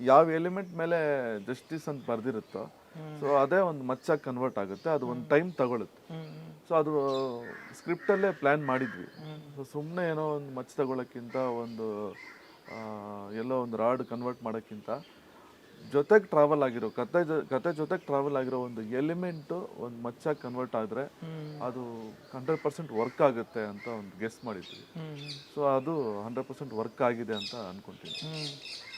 S1: ಯಾವ ಎಲಿಮೆಂಟ್ ಮೇಲೆ ಜಸ್ಟಿಸ್ ಅಂತ ಬರ್ದಿರುತ್ತೋ ಸೊ ಅದೇ ಒಂದು ಮಚ್ಚಾಗಿ ಕನ್ವರ್ಟ್ ಆಗುತ್ತೆ. ಅದು ಒಂದು ಟೈಮ್ ತಗೊಳುತ್ತೆ. ಸೊ ಅದು ಸ್ಕ್ರಿಪ್ಟಲ್ಲೇ ಪ್ಲ್ಯಾನ್ ಮಾಡಿದ್ವಿ. ಸೊ ಸುಮ್ಮನೆ ಏನೋ ಒಂದು ಮಚ್ಚ ತಗೊಳ್ಳೋಕ್ಕಿಂತ ಒಂದು ಎಲ್ಲೋ ಒಂದು ರಾಡ್ ಕನ್ವರ್ಟ್ ಮಾಡೋಕ್ಕಿಂತ ಜೊತೆಗೆ ಟ್ರಾವೆಲ್ ಆಗಿರೋ ಕತೆ ಕತೆ ಜೊತೆಗೆ ಟ್ರಾವೆಲ್ ಆಗಿರೋ ಒಂದು ಎಲಿಮೆಂಟು ಒಂದು ಮಚ್ಚಾಗಿ ಕನ್ವರ್ಟ್ ಆದರೆ ಅದು ಹಂಡ್ರೆಡ್ ಪರ್ಸೆಂಟ್ ವರ್ಕ್ ಆಗುತ್ತೆ ಅಂತ ಒಂದು ಗೆಸ್ ಮಾಡಿದ್ವಿ. ಸೊ ಅದು ಹಂಡ್ರೆಡ್ ಪರ್ಸೆಂಟ್ ವರ್ಕ್ ಆಗಿದೆ ಅಂತ ಅನ್ಕೊಂತೀನಿ.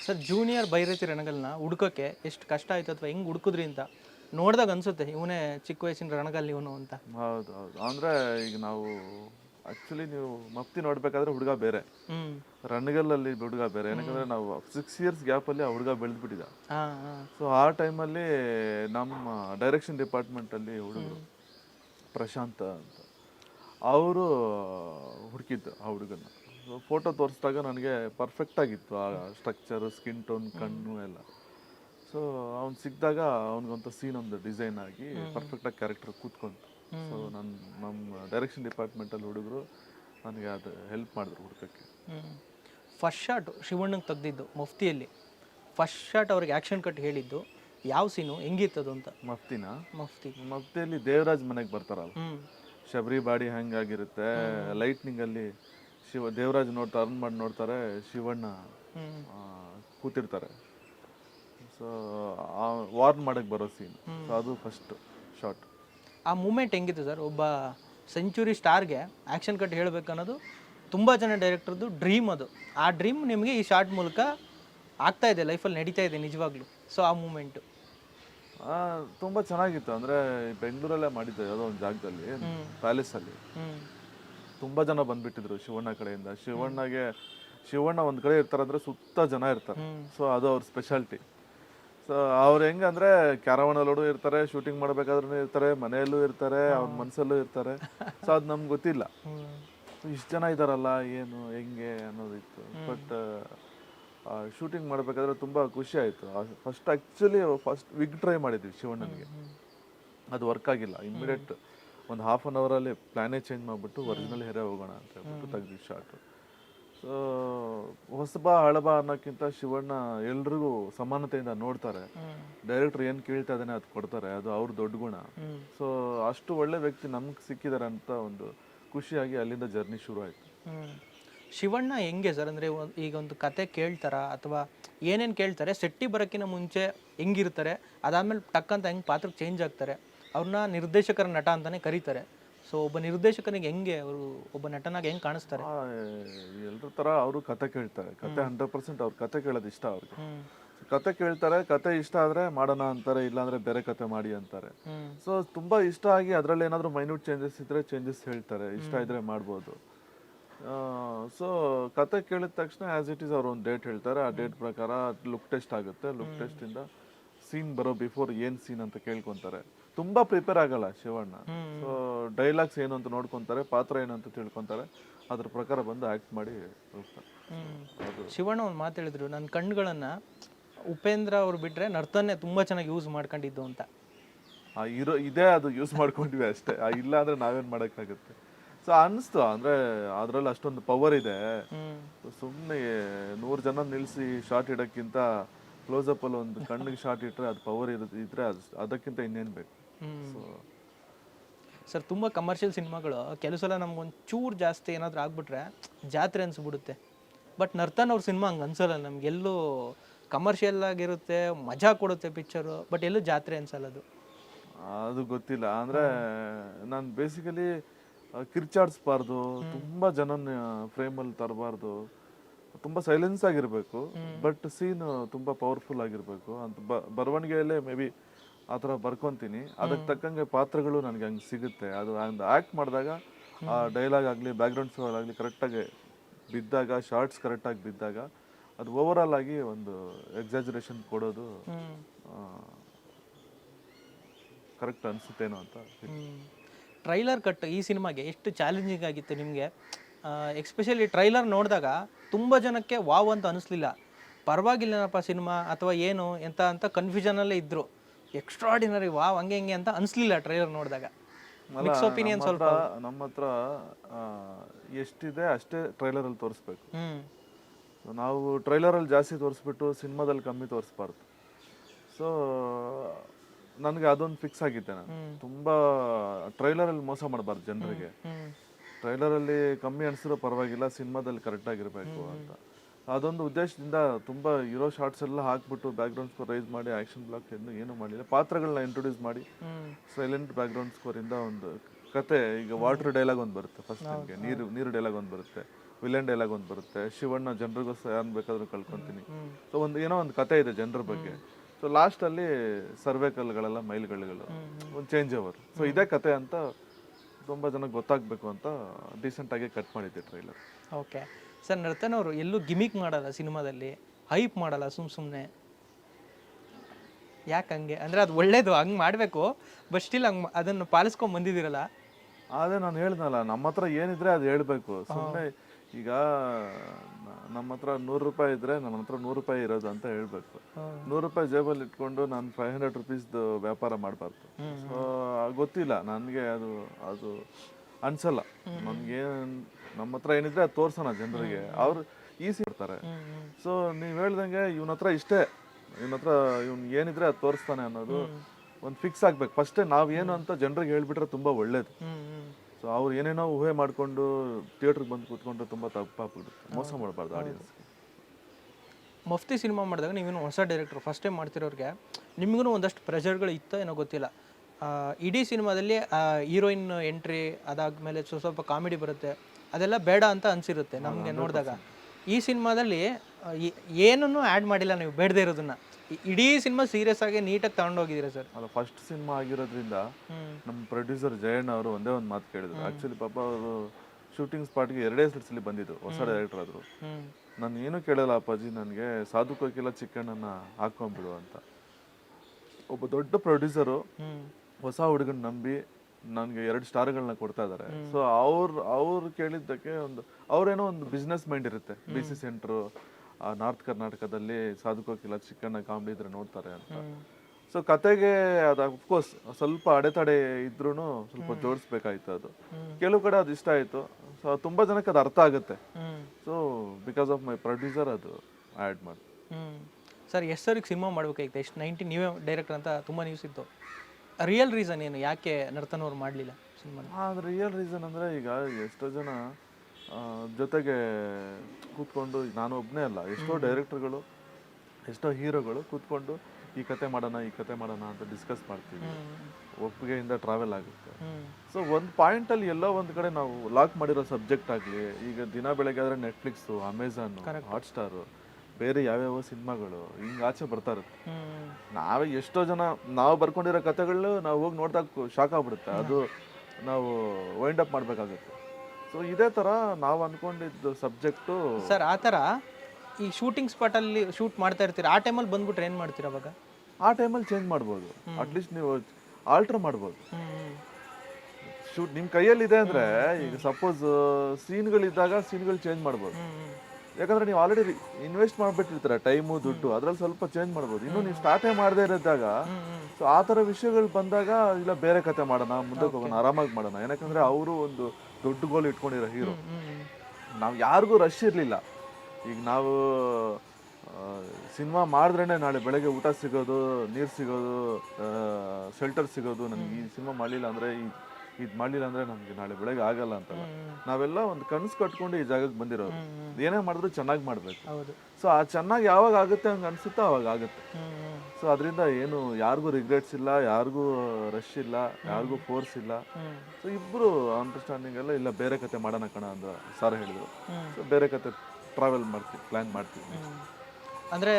S2: ಸರ್ ಜೂನಿಯರ್ ಬೈರತಿ ರಣಗಲ್ನ ಹುಡ್ಕೋಕ್ಕೆ ಎಷ್ಟು ಕಷ್ಟ ಆಯ್ತು ಅಥವಾ ಹೆಂಗ್ ಹುಡುಕಿದ್ರಿ ಅಂತ ನೋಡಿದಾಗ ಅನ್ಸುತ್ತೆ ಇವನೇ ಚಿಕ್ಕ ವಯಸ್ಸಿನ ರಣಗಲ್ ಇವನು ಅಂತ.
S1: ಹೌದು ಹೌದು. ಅಂದರೆ ಈಗ ನಾವು ಆ್ಯಕ್ಚುಲಿ ನೀವು ಮಪ್ತಿ ನೋಡ್ಬೇಕಾದ್ರೆ ಹುಡುಗ ಬೇರೆ. ರಣಗಲ್ಲಲ್ಲಿ ಹುಡುಗ ಬೇರೆ. ಏನಕ್ಕಂದ್ರೆ ನಾವು ಸಿಕ್ಸ್ ಇಯರ್ಸ್ ಗ್ಯಾಪಲ್ಲಿ ಆ ಹುಡುಗ
S2: ಬೆಳೆದ್ಬಿಟ್ಟಿದ.
S1: ಸೊ ಆ ಟೈಮಲ್ಲಿ ನಮ್ಮ ಡೈರೆಕ್ಷನ್ ಡಿಪಾರ್ಟ್ಮೆಂಟ್ ಅಲ್ಲಿ ಹುಡುಗರು ಪ್ರಶಾಂತ್ ಅಂತ. ಅವರು ಹುಡುಕಿದ್ದು ಆ ಹುಡುಗನ ಸೊ ಫೋಟೋ ತೋರಿಸಿದಾಗ ನನಗೆ ಪರ್ಫೆಕ್ಟ್ ಆಗಿತ್ತು ಆ ಸ್ಟ್ರಕ್ಚರ್ ಸ್ಕಿನ್ ಟೋನ್ ಕಣ್ಣು ಎಲ್ಲ. ಸೊ ಅವ್ನು ಸಿಕ್ಕಿದಾಗ ಅವ್ನಿಗೊಂಥ ಸೀನ್ ಒಂದು ಡಿಸೈನ್ ಆಗಿ ಪರ್ಫೆಕ್ಟಾಗಿ ಕ್ಯಾರೆಕ್ಟರ್ ಕೂತ್ಕೊಂತು ಸೊ ನನ್ನ ನಮ್ಮ ಡೈರೆಕ್ಷನ್ ಡಿಪಾರ್ಟ್ಮೆಂಟಲ್ಲಿ ಹುಡುಗರು ನನಗೆ ಅದು ಹೆಲ್ಪ್ ಮಾಡಿದ್ರು ಹುಡುಕಕ್ಕೆ.
S2: ಫಸ್ಟ್ ಶಾಟ್ ಶಿವಣ್ಣಂಗೆ ತೆಗ್ದಿದ್ದು ಮಫ್ತಿಯಲ್ಲಿ. ಫಸ್ಟ್ ಶಾಟ್ ಅವ್ರಿಗೆ ಆ್ಯಕ್ಷನ್ ಕಟ್ ಹೇಳಿದ್ದು ಯಾವ ಸೀನು ಹೆಂಗಿತ್ತದು ಅಂತ?
S1: ಮಫ್ತಿನ?
S2: ಮಫ್ತಿ.
S1: ಮಫ್ತಿಯಲ್ಲಿ ದೇವರಾಜ್ ಮನೆಗೆ ಬರ್ತಾರಲ್ಲ. ಶಬರಿ ಬಾಡಿ ಹಂಗಾಗಿರುತ್ತೆ ಲೈಟ್ನಿಂಗ್ ಅಲ್ಲಿ ಶಿವ ದೇವರಾಜ್ ನೋಡ್ತಾ ಅರ್ನ್ ಮಾಡಿ ನೋಡ್ತಾರೆ ಶಿವಣ್ಣ ಕೂತಿರ್ತಾರೆ. ಸೊ ವಾರ್ನ್ ಮಾಡಕ್ ಬರೋ ಸೀನ್ ಸೊ ಅದು ಫಸ್ಟ್ ಶಾರ್ಟ್
S2: ಆ ಮೂಮೆಂಟ್ ಹೆಂಗಿತ್ತು ಸರ್? ಒಬ್ಬ ಸೆಂಚುರಿ ಸ್ಟಾರ್ಗೆ ಆ್ಯಕ್ಷನ್ ಕಟ್ ಹೇಳಬೇಕನ್ನೋದು ತುಂಬ ಜನ ಡೈರೆಕ್ಟರ್ದು ಡ್ರೀಮ್ ಅದು. ಆ ಡ್ರೀಮ್ ನಿಮಗೆ ಈ ಶಾರ್ಟ್ ಮೂಲಕ ಆಗ್ತಾ ಇದೆ ಲೈಫಲ್ಲಿ ನಡೀತಾ ಇದೆ ನಿಜವಾಗ್ಲೂ. ಸೊ ಆ ಮೂಮೆಂಟು.
S1: ತುಂಬ ಚೆನ್ನಾಗಿತ್ತು. ಅಂದರೆ ಬೆಂಗಳೂರಲ್ಲೇ ಮಾಡಿದ್ದೆ ಯಾವುದೋ ಒಂದು ಜಾಗದಲ್ಲಿ ಪ್ಯಾಲೇಸಲ್ಲಿ.
S2: ತುಂಬ
S1: ತುಂಬಾ ಜನ ಬಂದ್ಬಿಟ್ಟಿದ್ರು ಶಿವಣ್ಣ ಕಡೆಯಿಂದ. ಶಿವಣ್ಣಗೆ ಶಿವಣ್ಣ ಒಂದು ಕಡೆ ಇರ್ತಾರಂದ್ರೆ ಸುತ್ತ ಜನ ಇರ್ತಾರೆ. ಸೊ ಅದು ಅವ್ರ ಸ್ಪೆಷಾಲಿಟಿ ಸೊ ಅವ್ರು ಹೆಂಗಂದ್ರೆ ಕ್ಯಾರವಣಲ್ಲೂ ಇರ್ತಾರೆ ಶೂಟಿಂಗ್ ಮಾಡ್ಬೇಕಾದ್ರೂ ಇರ್ತಾರೆ ಮನೆಯಲ್ಲೂ ಇರ್ತಾರೆ ಅವ್ರ ಮನ್ಸಲ್ಲೂ ಇರ್ತಾರೆ. ಸೊ ಅದು ನಮ್ಗೆ ಗೊತ್ತಿಲ್ಲ. ಇಷ್ಟು ಜನ ಇದಾರಲ್ಲ ಏನು ಹೆಂಗೆ ಅನ್ನೋದಿತ್ತು. ಬಟ್ ಶೂಟಿಂಗ್ ಮಾಡ್ಬೇಕಾದ್ರೆ ತುಂಬಾ ಖುಷಿ ಆಯ್ತು. First actually first wig try ಮಾಡಿದ್ವಿ ಶಿವಣ್ಣನಿಗೆ. ಅದು ವರ್ಕ್ ಆಗಿಲ್ಲ. ಇಮಿಡಿಯೇಟ್ ಒಂದು ಹಾಫ್ ಅನ್ ಅವರಲ್ಲಿ ಪ್ಲಾನೇ ಚೇಂಜ್ ಮಾಡಿಬಿಟ್ಟು ಒರಿಜಿನಲ್ ಹೇರೇ ಹೋಗೋಣ ಅಂತ ಹೇಳ್ಬಿಟ್ಟು ತೆಗ್ದ್ವಿ ಶಾರ್ಟ್ ಸೊ ಹೊಸಬ ಹಳಬ ಅನ್ನೋಕ್ಕಿಂತ ಶಿವಣ್ಣ ಎಲ್ರಿಗೂ ಸಮಾನತೆಯಿಂದ ನೋಡ್ತಾರೆ. ಡೈರೆಕ್ಟರ್ ಏನು ಕೇಳ್ತಾ ಇದ್ದಾನೆ ಅದು ಕೊಡ್ತಾರೆ. ಅದು ಅವ್ರ ದೊಡ್ಡ ಗುಣ. ಸೊ ಅಷ್ಟು ಒಳ್ಳೆ ವ್ಯಕ್ತಿ ನಮ್ಗೆ ಸಿಕ್ಕಿದ್ದಾರೆ ಅಂತ ಒಂದು ಖುಷಿಯಾಗಿ ಅಲ್ಲಿಂದ ಜರ್ನಿ ಶುರು ಆಯ್ತು.
S2: ಶಿವಣ್ಣ ಹೆಂಗೆ ಸರ್? ಅಂದರೆ ಈಗ ಒಂದು ಕತೆ ಕೇಳ್ತಾರ? ಅಥವಾ ಏನೇನು ಕೇಳ್ತಾರೆ? ಸೆಟ್ಟಿ ಬರೋಕ್ಕಿಂತ ಮುಂಚೆ ಹೆಂಗಿರ್ತಾರೆ? ಅದಾದ್ಮೇಲೆ ಟಕ್ ಅಂತ ಹೆಂಗೆ ಪಾತ್ರಕ್ಕೆ ಚೇಂಜ್ ಆಗ್ತಾರೆ? ಅವ್ರನ್ನ ನಿರ್ದೇಶಕರ ನಟ ಅಂತಾನೆ ಕರೀತಾರೆ. ಸೊ ಒಬ್ಬ ನಿರ್ದೇಶಕನಿಗೆ ಹೆಂಗೆ ಅವರು ಒಬ್ಬ ನಟನಾಗಿ ಹೆಂಗೆ ಕಾಣಿಸ್ತಾರೆ?
S1: ಎಲ್ರ ತರ ಅವರು ಕತೆ ಕೇಳ್ತಾರೆ. ಕತೆ ಹಂಡ್ರೆಡ್ ಪರ್ಸೆಂಟ್ ಅವ್ರ ಕತೆ ಕೇಳೋದು ಇಷ್ಟ ಅವ್ರಿಗೆ. ಕತೆ ಕೇಳ್ತಾರೆ ಕತೆ ಇಷ್ಟ ಆದ್ರೆ ಮಾಡೋಣ ಅಂತಾರೆ ಇಲ್ಲಾಂದ್ರೆ ಬೇರೆ ಕತೆ ಮಾಡಿ ಅಂತಾರೆ. ಸೊ ತುಂಬಾ ಇಷ್ಟ ಆಗಿ ಅದ್ರಲ್ಲಿ ಏನಾದ್ರು ಮೈನ್ಯೂಟ್ ಚೇಂಜಸ್ ಇದ್ರೆ ಚೇಂಜಸ್ ಹೇಳ್ತಾರೆ. ಇಷ್ಟ ಇದ್ರೆ ಮಾಡ್ಬೋದು. ಸೊ ಕತೆ ಕೇಳಿದ ತಕ್ಷಣ ಆಸ್ ಇಟ್ ಈಸ್ ಅವ್ರು ಒಂದು ಡೇಟ್ ಹೇಳ್ತಾರೆ. ಆ ಡೇಟ್ ಪ್ರಕಾರ ಲುಕ್ ಟೆಸ್ಟ್ ಆಗುತ್ತೆ. ಲುಕ್ ಟೆಸ್ಟ್ ಇಂದ ಸೀನ್ ಬರೋ ಬಿಫೋರ್ ಏನ್ ಸೀನ್ ಅಂತ ಕೇಳ್ಕೊಂತಾರೆ. ತುಂಬಾ ಪ್ರಿಪೇರ್ ಆಗಲ್ಲ ಶಿವಣ್ಣ. ಸೊ ಡೈಲಾಗ್ಸ್ ಏನು ಅಂತ ನೋಡ್ಕೊಂತಾರೆ ಪಾತ್ರ ಏನು ಅಂತ ತಿಳ್ಕೊಂತಾರೆ ಅದ್ರ ಪ್ರಕಾರ ಬಂದು ಆಕ್ಟ್ ಮಾಡಿ ಹೋಗ್ತಾರೆ.
S2: ಶಿವಣ್ಣ ಒಂದು ಮಾತು ಹೇಳಿದ್ರು ನನ್ನ ಕಣ್ಣುಗಳನ್ನ ಉಪೇಂದ್ರ ಅವ್ರು ಬಿಟ್ರೆ ನರ್ತನ್ನೇ ತುಂಬಾ ಚೆನ್ನಾಗಿ ಯೂಸ್ ಮಾಡ್ಕೊಂಡಿದ್ದು ಅಂತ.
S1: ಆ ಇರೋ ಇದೇ ಅದು ಯೂಸ್ ಮಾಡ್ಕೊಂಡ್ವಿ ಅಷ್ಟೇ. ಆ ಇಲ್ಲ ಅಂದ್ರೆ ನಾವೇನ್ ಮಾಡಕ್ಕಾಗುತ್ತೆ. ಸೊ ಅನ್ಸ್ತು ಅಂದ್ರೆ ಅದ್ರಲ್ಲಿ ಅಷ್ಟೊಂದು ಪವರ್ ಇದೆ. ಸುಮ್ಮನೆ ನೂರು ಜನ ನಿಲ್ಸಿ ಶಾರ್ಟ್ ಇಡೋಕ್ಕಿಂತ ಕ್ಲೋಸ್ ಅಪ್ ಅಲ್ಲಿ ಒಂದು ಕಣ್ಣಿಗೆ ಶಾರ್ಟ್ ಇಟ್ರೆ ಅದು ಪವರ್ ಇದ್ರೆ ಅದು ಅದಕ್ಕಿಂತ ಇನ್ನೇನ್ ಬೇಕು? ಸೊ
S2: ಸರ್ ತುಂಬ ಕಮರ್ಷಿಯಲ್ ಸಿನಿಮಾಗಳು ಕೆಲವು ಸಲ ನಮ್ಗೊಂದು ಚೂರು ಜಾಸ್ತಿ ಏನಾದರೂ ಆಗ್ಬಿಟ್ರೆ ಜಾತ್ರೆ ಅನಿಸ್ಬಿಡುತ್ತೆ. ಬಟ್ ನರ್ತನ್ ಅವ್ರ ಸಿನಿಮಾ ಹಂಗೆ ಅನ್ಸಲ್ಲ ನಮ್ಗೆಲ್ಲೂ ಕಮರ್ಷಿಯಲ್ ಆಗಿರುತ್ತೆ ಮಜಾ ಕೊಡುತ್ತೆ ಪಿಕ್ಚರು ಬಟ್ ಎಲ್ಲೂ ಜಾತ್ರೆ ಅನ್ಸಲ್ಲ ಅದು.
S1: ಅದು ಗೊತ್ತಿಲ್ಲ ಅಂದ್ರೆ ನಾನು ಬೇಸಿಕಲಿ ಕಿರ್ಚಾಡಿಸ್ಬಾರ್ದು ತುಂಬಾ ಜನನ ಫ್ರೇಮಲ್ಲಿ ತರಬಾರ್ದು ತುಂಬಾ ಸೈಲೆನ್ಸ್ ಆಗಿರಬೇಕು ಬಟ್ ಸೀನ್ ತುಂಬಾ ಪವರ್ಫುಲ್ ಆಗಿರಬೇಕು ಅಂತ ಬರವಣಿಗೆಯಲ್ಲೇ ಮೇ ಬಿ ಆ ಥರ ಬರ್ಕೊತೀನಿ ಅದಕ್ಕೆ ತಕ್ಕಂಗೆ ಪಾತ್ರಗಳು ನನಗೆ ಹಂಗೆ ಸಿಗುತ್ತೆ. ಅದು ಆ್ಯಕ್ಟ್ ಮಾಡಿದಾಗ ಆ ಡೈಲಾಗ್ ಆಗಲಿ ಬ್ಯಾಕ್ಗ್ರೌಂಡ್ ಸ್ಕೋರ್ ಆಗಲಿ ಕರೆಕ್ಟಾಗಿ ಬಿದ್ದಾಗ ಶಾರ್ಟ್ಸ್ ಕರೆಕ್ಟಾಗಿ ಬಿದ್ದಾಗ ಅದು ಓವರ್ ಆಲ್ ಆಗಿ ಒಂದು ಎಕ್ಸಾಜುರೇಷನ್ ಕೊಡೋದು ಕರೆಕ್ಟ್ ಅನಿಸುತ್ತೇನೋ ಅಂತ
S2: ಟ್ರೈಲರ್ ಕಟ್ ಈ ಸಿನಿಮಾಗೆ ಎಷ್ಟು ಚಾಲೆಂಜಿಂಗ್ ಆಗಿತ್ತು ನಿಮಗೆ? ಎಕ್ಸ್ಪೆಷಲಿ ಟ್ರೈಲರ್ ನೋಡಿದಾಗ ತುಂಬ ಜನಕ್ಕೆ ವಾವ್ ಅಂತ ಅನಿಸ್ಲಿಲ್ಲ. ಪರವಾಗಿಲ್ಲನಪ್ಪ ಸಿನಿಮಾ ಅಥವಾ ಏನು ಎಂತ ಅಂತ ಕನ್ಫ್ಯೂಷನಲ್ಲೇ ಇದ್ದರು ಎಕ್ಸ್ಟ್ರಾಡಿನರಿ ವಾವ್ ಹಂಗೆ ಹಿಂಗೆ ಅಂತ ಅನ್ಸ್ಲಿಲ್ಲ ಟ್ರೈಲರ್ ನೋಡಿದಾಗ.
S1: ಅಲ್ಲ,
S2: ಮಿಕ್ಸ್ ಒಪಿನಿಯನ್ ಸ್ವಲ್ಪ.
S1: ನಮ್ಮ ಹತ್ರ ಎಷ್ಟಿದೆ ಅಷ್ಟೇ ಟ್ರೈಲರಲ್ಲಿ ತೋರಿಸ್ಬೇಕು. ನಾವು ಟ್ರೈಲರ್ ಅಲ್ಲಿ ಜಾಸ್ತಿ ತೋರಿಸ್ಬಿಟ್ಟು ಸಿನಿಮಾದಲ್ಲಿ ಕಮ್ಮಿ ತೋರಿಸ್ಬಾರ್ದು. ಸೊ ನನಗೆ ಅದೊಂದು ಫಿಕ್ಸ್ ಆಗಿದ್ದೆ ನಾನು. ತುಂಬ ಟ್ರೈಲರಲ್ಲಿ ಮೋಸ ಮಾಡಬಾರ್ದು ಜನರಿಗೆ.
S2: ಟ್ರೈಲರ್
S1: ಅಲ್ಲಿ ಕಮ್ಮಿ ಅನಿಸಿರೋ ಪರವಾಗಿಲ್ಲ ಸಿನಿಮಾದಲ್ಲಿ ಕರೆಕ್ಟ್ ಆಗಿರ್ಬೇಕು ಅಂತ. ಅದೊಂದು ಉದ್ದೇಶದಿಂದ ತುಂಬ ಇರೋ ಶಾರ್ಟ್ಸ್ ಎಲ್ಲ ಹಾಕ್ಬಿಟ್ಟು ಬ್ಯಾಕ್ಗ್ರೌಂಡ್ ಸ್ಕೋರ್ ರೈಸ್ ಮಾಡಿ ಆಕ್ಷನ್ ಬ್ಲಾಕ್ ಎಂದು ಏನು ಮಾಡಿಲ್ಲ. ಪಾತ್ರಗಳನ್ನ ಇಂಟ್ರೊಡ್ಯೂಸ್ ಮಾಡಿ ಸೈಲೆಂಟ್ ಬ್ಯಾಕ್ಗ್ರೌಂಡ್ ಸ್ಕೋರಿಂದ ಒಂದು ಕತೆ ಈಗ ವಾಟರ್ ಡೈಲಾಗ್ ಒಂದು ಬರುತ್ತೆ ಫಸ್ಟ್ ನಮಗೆ ನೀರು ನೀರು ಡೈಲಾಗ್ ಒಂದು ಬರುತ್ತೆ ವಿಲನ್ ಡೈಲಾಗ್ ಒಂದು ಬರುತ್ತೆ. ಶಿವಣ್ಣ ಜನರಿಗೋಸ್ಕರ ಯಾರು ಬೇಕಾದ್ರೂ ಕಳ್ಕೊತೀನಿ. ಸೊ ಒಂದು ಏನೋ ಒಂದು ಕತೆ ಇದೆ ಜನರ ಬಗ್ಗೆ. ಸೊ ಲಾಸ್ಟಲ್ಲಿ ಸರ್ವೇಕಲ್ಗಳೆಲ್ಲ ಮೈಲ್ಗಳುಗಳು ಒಂದು ಚೇಂಜ್ ಓವರ್ ಸೊ ಇದೇ ಕತೆ ಅಂತ ತುಂಬ ಜನಕ್ಕೆ ಗೊತ್ತಾಗಬೇಕು ಅಂತ ಡೀಸೆಂಟಾಗಿ ಕಟ್ ಮಾಡಿದ್ದೆ ಟ್ರೈಲರ್
S2: ಓಕೆ ಸರ್ ನರ್ತನ್ ಅವರು ಎಲ್ಲೂ ಗಿಮಿಕ್ ಮಾಡಲ್ಲ ಸಿನಿಮಾದಲ್ಲಿ ಹೈಪ್ ಮಾಡಲ್ಲ ಸುಮ್ ಸುಮ್ಮನೆ ಯಾಕೆ ಹಂಗೆ? ಅಂದರೆ ಅದು ಒಳ್ಳೇದು ಹಂಗೆ ಮಾಡಬೇಕು ಬಟ್ ಸ್ಟಿಲ್ ಹಂಗೆ ಅದನ್ನು ಪಾಲಿಸ್ಕೊಂಡ್ ಬಂದಿದ್ದೀರಲ್ಲ?
S1: ಅದೇ ನಾನು ಹೇಳ್ದಲ್ಲ ನಮ್ಮ ಹತ್ರ ಏನಿದ್ರೆ ಅದು ಹೇಳ್ಬೇಕು. ಸುಮ್ಮನೆ ಈಗ ನಮ್ಮ ಹತ್ರ ನೂರು ರೂಪಾಯಿ ಇದ್ರೆ ನನ್ನ ಹತ್ರ ನೂರು ರೂಪಾಯಿ ಇರೋದು ಅಂತ ಹೇಳ್ಬೇಕು. ನೂರು ರೂಪಾಯಿ ಜೇಬಲ್ಲಿ ಇಟ್ಕೊಂಡು ನಾನು ಫೈವ್ ಹಂಡ್ರೆಡ್ ರುಪೀಸ್ದು ವ್ಯಾಪಾರ ಮಾಡಬಾರ್ದು. ಸೊ ಗೊತ್ತಿಲ್ಲ ನನಗೆ ಅದು ಅದು ಅನ್ಸಲ್ಲ. ನನ್ಗೆ ನಮ್ಮ ಹತ್ರ ಏನಿದ್ರೆ ಅದು ತೋರ್ಸೋಣ ಜನರಿಗೆ. ಅವ್ರು ಈಸಿ ಇರ್ತಾರೆ ಸೊ ನೀವು ಹೇಳ್ದಂಗೆ ಇವನ ಹತ್ರ ಇಷ್ಟೇ. ಇವನ ಹತ್ರ ಇವ್ನ್ ಏನಿದ್ರೆ ಅದು ತೋರಿಸ್ತಾನೆ ಅನ್ನೋದು ಒಂದು ಫಿಕ್ಸ್ ಆಗ್ಬೇಕು. ಫಸ್ಟ್ ನಾವು ಏನು ಅಂತ ಜನರಿಗೆ ಹೇಳ್ಬಿಟ್ರೆ ತುಂಬಾ ಒಳ್ಳೇದು. ಸೊ ಅವ್ರು ಏನೇನೋ ಊಹೆ ಮಾಡ್ಕೊಂಡು ಥಿಯೇಟ್ರಿಗೆ ಬಂದು ಕೂತ್ಕೊಂಡ್ರೆ ತುಂಬಾ ತಪ್ಪಾಗ್ಬಿಡುತ್ತೆ ಮೋಸ ಮಾಡಬಾರ್ದು ಆಡಿಯನ್ಸ್
S2: ಮಫ್ತಿ ಸಿನಿಮಾ ಮಾಡಿದಾಗ ನೀವೇನು ಹೊಸ ಡೈರೆಕ್ಟರ್ ಫಸ್ಟ್ ಟೈಮ್ ಮಾಡ್ತಿರೋರಿಗೆ ನಿಮಗೂ ಒಂದಷ್ಟು ಪ್ರೆಷರ್ಗಳು ಇತ್ತೋ ಏನೋ ಗೊತ್ತಿಲ್ಲ. ಇಡೀ ಸಿನಿಮಾದಲ್ಲಿ ಹೀರೋಯಿನ್ ಎಂಟ್ರಿ ಅದಾದಮೇಲೆ ಸ್ವಲ್ಪ ಕಾಮಿಡಿ ಬರುತ್ತೆ. ಅದೆಲ್ಲ ಬೇಡ ಅಂತ ಅನ್ಸಿರುತ್ತೆ ನಮಗೆ ನೋಡಿದಾಗ. ಈ ಸಿನಿಮಾದಲ್ಲಿ ಏನನ್ನು ಆ್ಯಡ್ ಮಾಡಿಲ್ಲ ನೀವು ಬೇಡದೇ ಇರೋದನ್ನ. ಇಡೀ ಸಿನಿಮಾ ಸೀರಿಯಸ್ ಆಗಿ ನೀಟಾಗಿ ತಗೊಂಡೋಗಿದ್ದೀರಾ ಸರ್
S1: ಅಲ್ಲ ಫಸ್ಟ್ ಸಿನಿಮಾ ಆಗಿರೋದ್ರಿಂದ ನಮ್ಮ ಪ್ರೊಡ್ಯೂಸರ್ ಜಯಣ್ಣ ಅವರು ಒಂದೇ ಒಂದು ಮಾತು ಕೇಳಿದ್ರು. ಆಕ್ಚುಲಿ ಪಾಪ ಅವರು ಶೂಟಿಂಗ್ ಸ್ಪಾಟ್ಗೆ ಎರಡೇ ಸಲ ಬಂದಿದ್ದು ಹೊಸ ಡೈರೆಕ್ಟರ್ ಆದ್ರು. ನಾನು ಏನು ಕೇಳಲ್ಲ ಅಪ್ಪಾಜಿ ನನಗೆ ಸಾಧು ಕೋಕಿಲ ಚಿಕ್ಕಣ್ಣನ ಹಾಕೊಂಡ್ಬಿಡು ಅಂತ. ಒಬ್ಬ ದೊಡ್ಡ ಪ್ರೊಡ್ಯೂಸರು ಹೊಸ ಹುಡುಗನ ನಂಬಿ ನನಗೆ ಎರಡು ಸ್ಟಾರ್ಗಳನ್ನ ಕೊಡ್ತಾ ಇದ್ದಾರೆ ಸೊ ಅವ್ರ ಅವ್ರು ಕೇಳಿದ್ದಕ್ಕೆ ಒಂದು ಅವ್ರೇನೋ ಒಂದು ಬಿಸ್ನೆಸ್ ಮೈಂಡ್ ಇರುತ್ತೆ. ಬಿ ಸಿ ಸೆಂಟ್ರು ನಾರ್ತ್ ಕರ್ನಾಟಕದಲ್ಲಿ ಸಾಧುಕೋಕಿಲ್ಲ ಕೋಕಿಲ ಚಿಕ್ಕಣ್ಣ ಕಾಮಿಡಿ ಇದ್ರೆ ನೋಡ್ತಾರೆ ಅಂತ. ಸೊ ಕತೆಗೆ ಅದು ಅಫ್ಕೋರ್ಸ್ ಸ್ವಲ್ಪ ಅಡೆತಡೆ ಇದ್ರೂ ಸ್ವಲ್ಪ ಜೋಡಿಸ್ಬೇಕಾಯ್ತು ಅದು. ಕೆಲವು ಕಡೆ ಅದು ಇಷ್ಟ ಆಯ್ತು. ಸೊ ತುಂಬಾ ಜನಕ್ಕೆ ಅದು ಅರ್ಥ ಆಗುತ್ತೆ. So because of my producer ಅದು ಆ್ಯಡ್ ಮಾಡಿ
S2: ಸರ್ ಎಷ್ಟು ಸರಿಗೆ ಸಿನಿಮಾ ಮಾಡ್ಬೇಕಾಗಿತ್ತು? ಎಷ್ಟು ನೈಂಟಿ ನೀವೇ ಡೈರೆಕ್ಟರ್ ಅಂತ ತುಂಬ ನ್ಯೂಸ್ ಇತ್ತು. ರಿಯಲ್ ರೀಸನ್ ಏನು? ಯಾಕೆ ನರ್ತನವ್ರು ಮಾಡಲಿಲ್ಲ ಸಿನಿಮಾ
S1: ಅದು ರಿಯಲ್ ರೀಸನ್ ಅಂದರೆ ಈಗ ಎಷ್ಟೋ ಜನ ಆ, ಜೊತೆಗೆ ಕೂತ್ಕೊಂಡು ನಾನು ಒಬ್ಬನೇ ಅಲ್ಲ ಎಷ್ಟೋ ಡೈರೆಕ್ಟರ್ಗಳು ಎಷ್ಟೋ ಹೀರೋಗಳು ಕೂತ್ಕೊಂಡು ಈ ಕತೆ ಮಾಡೋಣ ಈ ಕತೆ ಮಾಡೋಣ ಅಂತ ಡಿಸ್ಕಸ್ ಮಾಡ್ತೀವಿ. ಒಪ್ಪಿಗೆಯಿಂದ ಟ್ರಾವೆಲ್ ಆಗುತ್ತೆ. ಸೊ ಒಂದು ಪಾಯಿಂಟಲ್ಲಿ ಎಲ್ಲೋ ಒಂದು ಕಡೆ ನಾವು ಲಾಕ್ ಮಾಡಿರೋ ಸಬ್ಜೆಕ್ಟ್ ಆಗಲಿ ಈಗ ದಿನ ಬೆಳಗ್ಗೆ ಆದರೆ ನೆಟ್ಫ್ಲಿಕ್ಸು ಅಮೆಝಾನು ಹಾಟ್ಸ್ಟಾರು ಬೇರೆ ಯಾವ್ಯಾವ ಸಿನಿಮಾಗಳು ಹಿಂಗೆ ಆಚೆ ಬರ್ತಾ ಇರುತ್ತೆ. ನಾವೇ ಎಷ್ಟೋ ಜನ ನಾವು ಬರ್ಕೊಂಡಿರೋ ಕಥೆಗಳು ನಾವು ಹೋಗಿ ನೋಡ್ತಾ ಶಾಕ್ ಆಗ್ಬಿಡುತ್ತೆ. ಅದು ನಾವು ವೈಂಡ್ ಅಪ್ ಮಾಡಬೇಕಾಗುತ್ತೆ. ಸೊ ಇದೇ ಥರ ನಾವು ಅನ್ಕೊಂಡಿದ್ದು ಸಬ್ಜೆಕ್ಟು
S2: ಸರ್ ಆ ಥರ ಈ ಶೂಟಿಂಗ್ ಸ್ಪಾಟಲ್ಲಿ ಶೂಟ್ ಮಾಡ್ತಾ ಇರ್ತೀರಾ? ಆ ಟೈಮಲ್ಲಿ ಬಂದ್ಬಿಟ್ರೆ ಏನು ಮಾಡ್ತೀರಾ ಅವಾಗ?
S1: ಆ ಟೈಮಲ್ಲಿ ಚೇಂಜ್ ಮಾಡ್ಬೋದು. ಅಟ್ಲೀಸ್ಟ್ ನೀವು ಆಲ್ಟ್ರ್ ಮಾಡ್ಬೋದು. ಶೂಟ್ ನಿಮ್ಮ ಕೈಯಲ್ಲಿದೆ ಅಂದರೆ ಈಗ ಸಪೋಸ್ ಸೀನ್ಗಳಿದ್ದಾಗ ಸೀನ್ಗಳು ಚೇಂಜ್ ಮಾಡ್ಬೋದು. ಯಾಕಂದ್ರೆ ನೀವು ಆಲ್ರೆಡಿ ಇನ್ವೆಸ್ಟ್ ಮಾಡಿಬಿಟ್ಟಿರ್ತೀರ ಟೈಮು ದುಡ್ಡು ಅದ್ರಲ್ಲಿ ಸ್ವಲ್ಪ ಚೇಂಜ್ ಮಾಡ್ಬೋದು. ಇನ್ನು ನೀವು ಸ್ಟಾರ್ಟೇ ಮಾಡದೇ ಇರಿದ್ದಾಗ ಸೊ ಆ ಥರ ವಿಷಯಗಳು ಬಂದಾಗ ಇಲ್ಲ ಬೇರೆ ಕತೆ ಮಾಡೋಣ ಮುಂದಕ್ಕೆ ಹೋಗೋಣ ಆರಾಮಾಗಿ ಮಾಡೋಣ. ಏನಕಂದ್ರೆ ಅವರು ಒಂದು ದೊಡ್ಡ ಗೋಲ್ ಇಟ್ಕೊಂಡಿರೋ ಹೀರೋ ನಾವು ಯಾರಿಗೂ ರಶ್ ಇರಲಿಲ್ಲ. ಈಗ ನಾವು ಸಿನಿಮಾ ಮಾಡಿದ್ರೇ ನಾಳೆ ಬೆಳಗ್ಗೆ ಊಟ ಸಿಗೋದು ನೀರು ಸಿಗೋದು ಶೆಲ್ಟರ್ ಸಿಗೋದು ನನಗೆ ಈ ಸಿನಿಮಾ ಮಾಡಲಿಲ್ಲ ಅಂದರೆ ಈ ಇದು ಮಾಡಲಿಲ್ಲ ಅಂದ್ರೆ ನಮಗೆ ನಾಳೆ ಬೆಳಗ್ಗೆ ಆಗಲ್ಲ ಅಂತಲ್ಲ. ನಾವೆಲ್ಲ ಒಂದು ಕನಸು ಕಟ್ಕೊಂಡು ಈ ಜಾಗಕ್ಕೆ ಬಂದಿರೋದು. ಏನೇ ಮಾಡಿದ್ರು ಚೆನ್ನಾಗಿ ಮಾಡಬೇಕು. ಸೊ ಆ ಚೆನ್ನಾಗಿ ಯಾವಾಗ ಆಗುತ್ತೆ ಹಂಗೆ ಅನಿಸುತ್ತೋ ಅವಾಗ ಆಗುತ್ತೆ. ಸೊ ಅದರಿಂದ ಏನು ಯಾರಿಗೂ ರಿಗ್ರೆಟ್ಸ್ ಇಲ್ಲ ಯಾರಿಗೂ ರಶ್ ಇಲ್ಲ ಯಾರಿಗೂ ಫೋರ್ಸ್ ಇಲ್ಲ. ಸೊ ಇಬ್ಬರು ಅಂಡರ್ಸ್ಟ್ಯಾಂಡಿಂಗ್ ಎಲ್ಲ ಇಲ್ಲ ಬೇರೆ ಕತೆ ಮಾಡೋಣ ಕಣ ಅಂತ ಸರ್ ಹೇಳಿದ್ರು. ಸೊ ಬೇರೆ ಕತೆ ಟ್ರಾವೆಲ್ ಮಾಡ್ತೀವಿ ಪ್ಲ್ಯಾನ್ ಮಾಡ್ತೀವಿ.
S2: ಅಂದ್ರೆ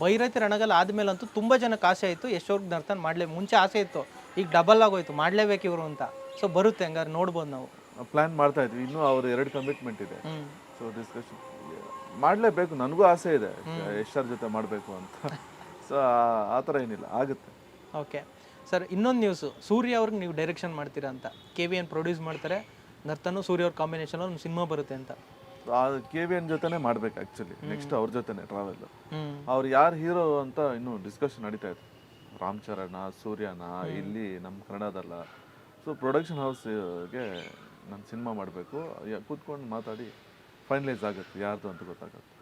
S2: ಬೈರತಿ ರಣಗಲ್ ಆದ್ಮೇಲಂತೂ ತುಂಬಾ ಜನಕ್ಕೆ ಆಸೆ ಆಯ್ತು ಯಶೋರ್ಗ್ ನರ್ತನ್ ಮಾಡ್ಲೇ ಮುಂಚೆ ಆಸೆ ಇತ್ತು. ಈಗ ಡಬಲ್ ಆಗೋಯ್ತು ಮಾಡ್ಲೇಬೇಕು ಇವರು ಅಂತ. ಸೊ ಬರುತ್ತೆ ಹಂಗಾರೆ ನೋಡ್ಬೋದು ನಾವು.
S1: ಪ್ಲಾನ್ ಮಾಡ್ತಾ ಇದ್ವಿ. ಇನ್ನೂ ಅವ್ರ ಎರಡು ಕಮಿಟ್ಮೆಂಟ್ ಇದೆ. ಸೊ ಡಿಸ್ಕಷನ್ ಮಾಡಲೇಬೇಕು. ನನಗೂ ಆಸೆ ಇದೆ. ಎಷ್ಟರ ಜೊತೆ ಮಾಡಬೇಕು ಅಂತ. ಸೊ ಆ ಥರ ಏನಿಲ್ಲ. ಆಗುತ್ತೆ.
S2: ಓಕೆ ಸರ್ ಇನ್ನೊಂದು ನ್ಯೂಸು ಸೂರ್ಯ ಅವ್ರಿಗೆ ನೀವು ಡೈರೆಕ್ಷನ್ ಮಾಡ್ತೀರಾ ಅಂತ. ಕೆ ವಿ ಎನ್ ಪ್ರೊಡ್ಯೂಸ್ ಮಾಡ್ತಾರೆ. ನರ್ತನು ಸೂರ್ಯ ಅವ್ರ ಕಾಂಬಿನೇಷನ್ ಒಂದು ಸಿನಿಮಾ ಬರುತ್ತೆ ಅಂತ.
S1: ಆ ಕೆ ವಿ ಎನ್ ಜೊತೆನೇ ಮಾಡ್ಬೇಕು ಆ್ಯಕ್ಚುಲಿ ನೆಕ್ಸ್ಟ್ ಅವ್ರ ಜೊತೆನೆ ಟ್ರಾವೆಲ್ ಅವ್ರು ಯಾರು ಹೀರೋ ಅಂತ ಇನ್ನೂ ಡಿಸ್ಕಷನ್ ನಡೀತಾ ಇದೆ. ರಾಮ್ ಚರಣ ಸೂರ್ಯನ ಇಲ್ಲಿ ನಮ್ಮ ಕನ್ನಡದಲ್ಲ. ಸೊ ಪ್ರೊಡಕ್ಷನ್ ಹೌಸ್ಗೆ ನಾನು ಸಿನಿಮಾ ಮಾಡಬೇಕು. ಕೂತ್ಕೊಂಡು ಮಾತಾಡಿ ಫೈನಲೈಸ್ ಆಗುತ್ತೆ ಯಾರ್ದು ಅಂತ ಗೊತ್ತಾಗುತ್ತೆ.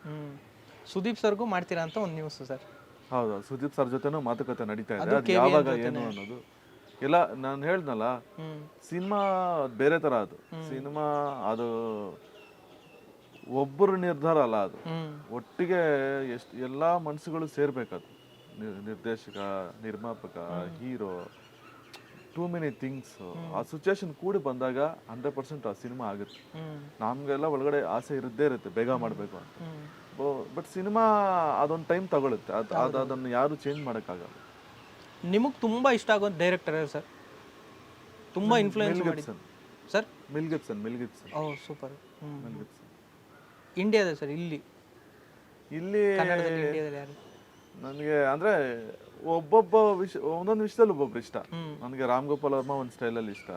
S2: ಸುದೀಪ್ ಸರ್ಗೂ ಮಾಡ್ತೀರಾ ಅಂತ ಒಂದು ನ್ಯೂಸ್ ಸರ್.
S1: ಹೌದು ಸುದೀಪ್ ಸರ್ ಜೊತೆನೂ ಮಾತುಕತೆ ನಡೀತಾ ಇದೆ.
S2: ಅದು
S1: ಯಾವಾಗ. ಏನು ಅನ್ನೋದು. ಎಲ್ಲ ನಾನು ಹೇಳ್ದಲ್ಲ ಸಿನಿಮಾ ಬೇರೆ ತರ ಅದು. ಸಿನಿಮಾ ಅದು ಒಬ್ಬರು ನಿರ್ಧಾರ ಅಲ್ಲ ಅದು. ಒಟ್ಟಿಗೆ ಎಷ್ಟು ಎಲ್ಲ ಮನಸ್ಸುಗಳು ಸೇರ್ಬೇಕದು. ನಿರ್- ನಿರ್ದೇಶಕ ನಿರ್ಮಾಪಕ ಹೀರೋ ಟೂ ಮೆನಿ ಥಿಂಗ್ಸ್ ಆ ಸಿಚುವೇಶನ್ ಕೂಡಿ ಬಂದಾಗ ಹಂಡ್ರೆಡ್ ಪರ್ಸೆಂಟ್ ಆ ಸಿನಿಮಾ ಆಗುತ್ತೆ. ನಮಗೆಲ್ಲ ಒಳಗಡೆ ಆಸೆ ಇರದ್ದೇ ಇರುತ್ತೆ ಬೇಗ ಮಾಡಬೇಕು ಅಂತ. ಬಟ್ ಸಿನಿಮಾ ಅದೊಂದು ಟೈಮ್ ತಗೊಳುತ್ತೆ. ಅದು ಅದು ಅದನ್ನು ಯಾರು ಚೇಂಜ್ ಮಾಡೋಕ್ಕಾಗಲ್ಲ.
S2: ನಿಮಗೆ ತುಂಬ ಇಷ್ಟ ಆಗೋ ಡೈರೆಕ್ಟರ್ ಸರ್? ತುಂಬ influence
S1: Mel
S2: sir?
S1: Mel Gibson Mel Gibson
S2: oh super
S1: Mel Gibson
S2: ಇಂಡಿಯಾದ ಸರ್ ಇಲ್ಲಿ?
S1: ಇಲ್ಲಿ
S2: ಕನ್ನಡದಲ್ಲಿ ಇಂಡಿಯಾದಲ್ಲಿ ಯಾರು?
S1: ನನಗೆ ಅಂದ್ರೆ ಒಬ್ಬೊಬ್ಬ ವಿಷ ಒಂದೊಂದು ವಿಷಯದಲ್ಲಿ ಒಬ್ಬೊಬ್ರು ಇಷ್ಟ. ನನಗೆ ರಾಮ್ ಗೋಪಾಲ್ ವರ್ಮ ಒಂದು ಸ್ಟೈಲಲ್ಲಿ ಇಷ್ಟ.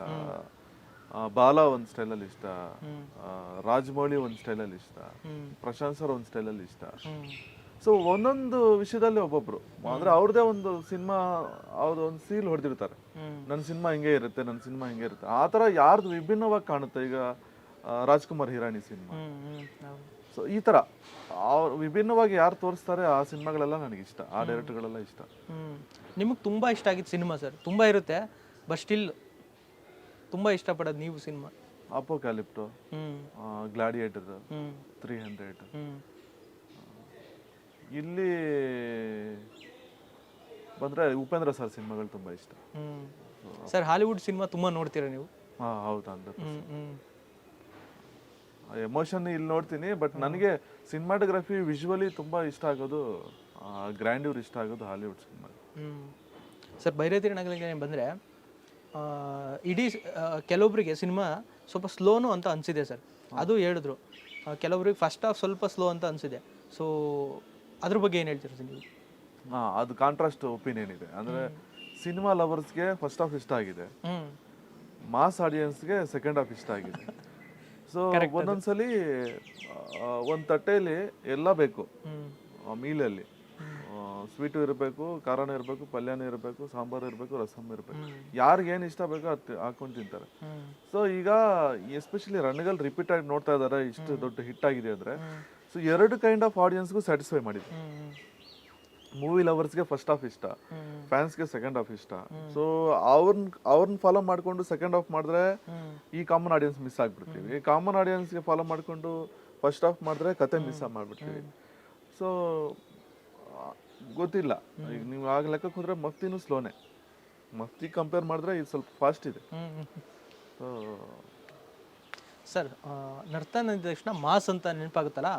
S1: ಬಾಲಾ ಒಂದು ಸ್ಟೈಲಲ್ಲಿ ಇಷ್ಟ. ರಾಜಮೌಳಿ ಒಂದು ಸ್ಟೈಲಲ್ಲಿ ಇಷ್ಟ. ಪ್ರಶಾಂತ್ ಸರ್ ಒಂದು ಸ್ಟೈಲಲ್ಲಿ ಇಷ್ಟ. ಸೊ ಒಂದೊಂದು ವಿಷಯದಲ್ಲಿ ಒಬ್ಬೊಬ್ರು. ಅಂದ್ರೆ ಅವ್ರದೇ ಒಂದು ಸಿನಿಮಾ ಅವ್ರದ್ದು ಒಂದು ಸೀಲ್ ಹೊಡೆದಿರ್ತಾರೆ. ನನ್ನ ಸಿನಿಮಾ ಹಿಂಗೆ ಇರುತ್ತೆ ನನ್ನ ಸಿನಿಮಾ ಹಿಂಗೆ ಇರುತ್ತೆ. ಆ ಥರ ಯಾರ್ದು ವಿಭಿನ್ನವಾಗಿ ಕಾಣುತ್ತೆ ಈಗ ರಾಜ್ಕುಮಾರ್ ಹಿರಾಣಿ ಸಿನಿಮಾ. ಸೊ ಈ ಥರ ಅವ್ರು ವಿಭಿನ್ನವಾಗಿ ಯಾರು ತೋರಿಸ್ತಾರೆ ಆ ಸಿನಿಮಾಗಳೆಲ್ಲ ನನಗೆ ಇಷ್ಟ ಆ ಡೈರೆಕ್ಟರ್ಗಳೆಲ್ಲ ಇಷ್ಟ.
S2: ನಿಮಗೆ ತುಂಬಾ ಇಷ್ಟ ಆಗಿದ್ದು ಸಿನಿಮಾ ಸರ್. ತುಂಬಾ ಇರುತ್ತೆ ಬಟ್ ಸ್ಟಿಲ್ ತುಂಬಾ ಇಷ್ಟಪಡೋದು ನೀವು cinema.
S1: Apocalypto Gladiator three hundred. ಇಲ್ಲಿ ಬಂದರೆ ಉಪೇಂದ್ರ ಸರ್ ಸಿನಿಮಾಗಳು ತುಂಬ ಇಷ್ಟ.
S2: ಸರ್ ಹಾಲಿವುಡ್ ಸಿನಿಮಾ ತುಂಬಾ ನೋಡ್ತೀರಾ ನೀವು?
S1: ಹಾಂ ಹೌದು ಎಮೋಷನ್ ಇಲ್ಲಿ ನೋಡ್ತೀನಿ ಬಟ್ ನನಗೆ ಸಿನಿಮಾಟೋಗ್ರಫಿ ವಿಜುವಲಿ ತುಂಬ ಇಷ್ಟ ಆಗೋದು ಗ್ರ್ಯಾಂಡ್ಯೂರ್ ಇಷ್ಟ ಆಗೋದು ಹಾಲಿವುಡ್ ಸಿನಿಮಾ.
S2: ಸರ್ ಬೈರತಿ ನಗಲಿಗೆ ಬಂದರೆ ಇಡೀ ಕೆಲವೊಬ್ಬರಿಗೆ ಸಿನಿಮಾ ಸ್ವಲ್ಪ ಸ್ಲೋನು ಅಂತ ಅನಿಸಿದೆ ಸರ್. ಅದು ಹೇಳಿದ್ರು. ಕೆಲವೊಬ್ರಿಗೆ ಫಸ್ಟ್ ಹಾಫ್ ಸ್ವಲ್ಪ ಸ್ಲೋ ಅಂತ ಅನಿಸಿದೆ. ಸೊ ಅದ್ರ ಬಗ್ಗೆ ಏನು ಹೇಳ್ತೀರಾ ಸರ್ ನೀವು?
S1: ಹಾಂ ಅದು ಕಾಂಟ್ರಾಸ್ಟ್ ಒಪಿನಿಯನ್ ಇದೆ. ಅಂದರೆ ಸಿನಿಮಾ ಲವರ್ಸ್ಗೆ ಫಸ್ಟ್ ಹಾಫ್ ಇಷ್ಟ ಆಗಿದೆ. ಮಾಸ್ ಆಡಿಯನ್ಸ್ಗೆ ಸೆಕೆಂಡ್ ಹಾಫ್ ಇಷ್ಟ ಆಗಿದೆ. ಸೊ ಒಂದೊಂದ್ಸಲಿ ಒಂದು ತಟ್ಟೆಯಲ್ಲಿ ಎಲ್ಲ ಬೇಕು. ಮೀಲಲ್ಲಿ. ಸ್ವೀಟು ಇರಬೇಕು ಖಾರನೂ ಇರಬೇಕು ಪಲ್ಯನೂ ಇರಬೇಕು ಸಾಂಬಾರು ಇರಬೇಕು ರಸಮ್ ಇರಬೇಕು. ಯಾರಿಗೆ ಏನು ಇಷ್ಟ ಬೇಕೋ ಅದು ಹಾಕೊಂಡು ತಿಂತಾರೆ. ಸೊ ಈಗ ಎಸ್ಪೆಷಲಿ ರಣಗಲ್ ರಿಪೀಟ್ ಆಗಿ ನೋಡ್ತಾ ಇದ್ದಾರೆ ಇಷ್ಟು ದೊಡ್ಡ ಹಿಟ್ ಆಗಿದೆ ಅಂದರೆ. ಸೊ ಎರಡು ಕೈಂಡ್ ಆಫ್ ಆಡಿಯನ್ಸ್ಗೂ ಸ್ಯಾಟಿಸ್ಫೈ ಮಾಡಿದೆ. ಮೂವಿ ಲವರ್ಸ್ಗೆ ಫಸ್ಟ್ ಹಾಫ್ ಇಷ್ಟ ಫ್ಯಾನ್ಸ್ಗೆ ಸೆಕೆಂಡ್ ಹಾಫ್ ಇಷ್ಟ. ಸೊ ಅವ್ರನ್ನ ಅವ್ರನ್ನ ಫಾಲೋ ಮಾಡ್ಕೊಂಡು ಸೆಕೆಂಡ್ ಹಾಫ್ ಮಾಡಿದ್ರೆ ಈ ಕಾಮನ್ ಆಡಿಯನ್ಸ್ ಮಿಸ್ ಆಗ್ಬಿಡ್ತೀವಿ. ಕಾಮನ್ ಆಡಿಯನ್ಸ್ಗೆ ಫಾಲೋ ಮಾಡ್ಕೊಂಡು ಫಸ್ಟ್ ಹಾಫ್ ಮಾಡಿದ್ರೆ ಕತೆ ಮಿಸ್ ಮಾಡಿಬಿಡ್ತೀವಿ ಸೊ ಗೊತ್ತಿಲ್ಲ. ಈಗ ನೀವು ಆಗ ಲೆಕ್ಕಕ್ಕೆ ಹೋದ್ರೆ ಮಫ್ತಿನೂ ಸ್ಲೋನೇ ಮಫ್ತಿ ಕಂಪೇರ್ ಮಾಡಿದ್ರೆ ಇದು ಸ್ವಲ್ಪ ಫಾಸ್ಟ್ ಇದೆ. ಸೊ
S2: ಸರ್ ನರ್ತನ ಅಂದ ತಕ್ಷಣ ಮಾಸ್ ಅಂತ ನೆನಪಾಗುತ್ತಲ್ಲ?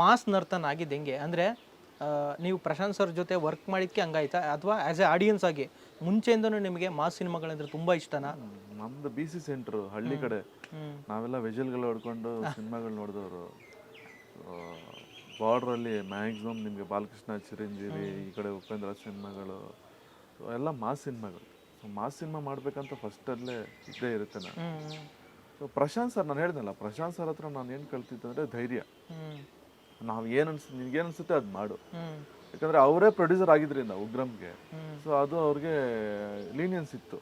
S2: ಮಾಸ್ ನರ್ತನ ಆಗಿದ್ದು ಹೆಂಗೆ ಅಂದರೆ ನೀವು ಪ್ರಶಾಂತ್ ಸರ್ ಜೊತೆ ವರ್ಕ್ ಮಾಡಿದ್ಕೆ ಹಂಗಾಯ್ತಾ? ಅಥವಾ ಆ್ಯಸ್ ಎ ಆಡಿಯನ್ಸ್ ಆಗಿ ಮುಂಚೆಯಿಂದನೂ ನಿಮಗೆ ಮಾಸ್ ಸಿನಿಮಾಗಳಂದ್ರೆ ತುಂಬ ಇಷ್ಟನಾ?
S1: ನಮ್ದು ಬಿ ಸಿ ಸೆಂಟ್ರು ಹಳ್ಳಿ ಕಡೆ. ನಾವೆಲ್ಲ ವೆಜಲ್ಗಳು ಹೊಡ್ಕೊಂಡು ಸಿನಿಮಾಗಳು ನೋಡಿದವರು. ಬಾರ್ಡ್ರಲ್ಲಿ ಮ್ಯಾಕ್ಸಿಮಮ್ ನಿಮಗೆ ಬಾಲಕೃಷ್ಣ ಚಿರಂಜೀವಿ ಈ ಕಡೆ ಉಪೇಂದ್ರ ಸಿನಿಮಾಗಳು. ಎಲ್ಲ ಮಾಸ್ ಸಿನಿಮಾಗಳು. ಸೊ ಮಾಸ್ ಸಿನಿಮಾ ಮಾಡ್ಬೇಕಂತ ಫಸ್ಟಲ್ಲೇ ಇದ್ದೇ ಇರುತ್ತೆ ನಾನು ಸೊ ಪ್ರಶಾಂತ್ ಸರ್ ನಾನು ಹೇಳ್ದಲ್ಲ ಪ್ರಶಾಂತ್ ಸರ್ ಹತ್ರ ನಾನು ಏನು ಕಲ್ತಿದ್ದೆ ಅಂದರೆ ಧೈರ್ಯ. ನಾವು ಏನು ಅನ್ಸ್ ನಿನ್ಗೇನು ಅನ್ಸುತ್ತೆ ಅದು ಮಾಡು. ಯಾಕಂದ್ರೆ ಅವರೇ ಪ್ರೊಡ್ಯೂಸರ್ ಆಗಿದ್ರಿಂದ
S2: ಉಗ್ರಂಗೆ.
S1: ಸೊ ಅದು ಅವ್ರಿಗೆ ಲೀನಿಯನ್ಸ್ ಇತ್ತು.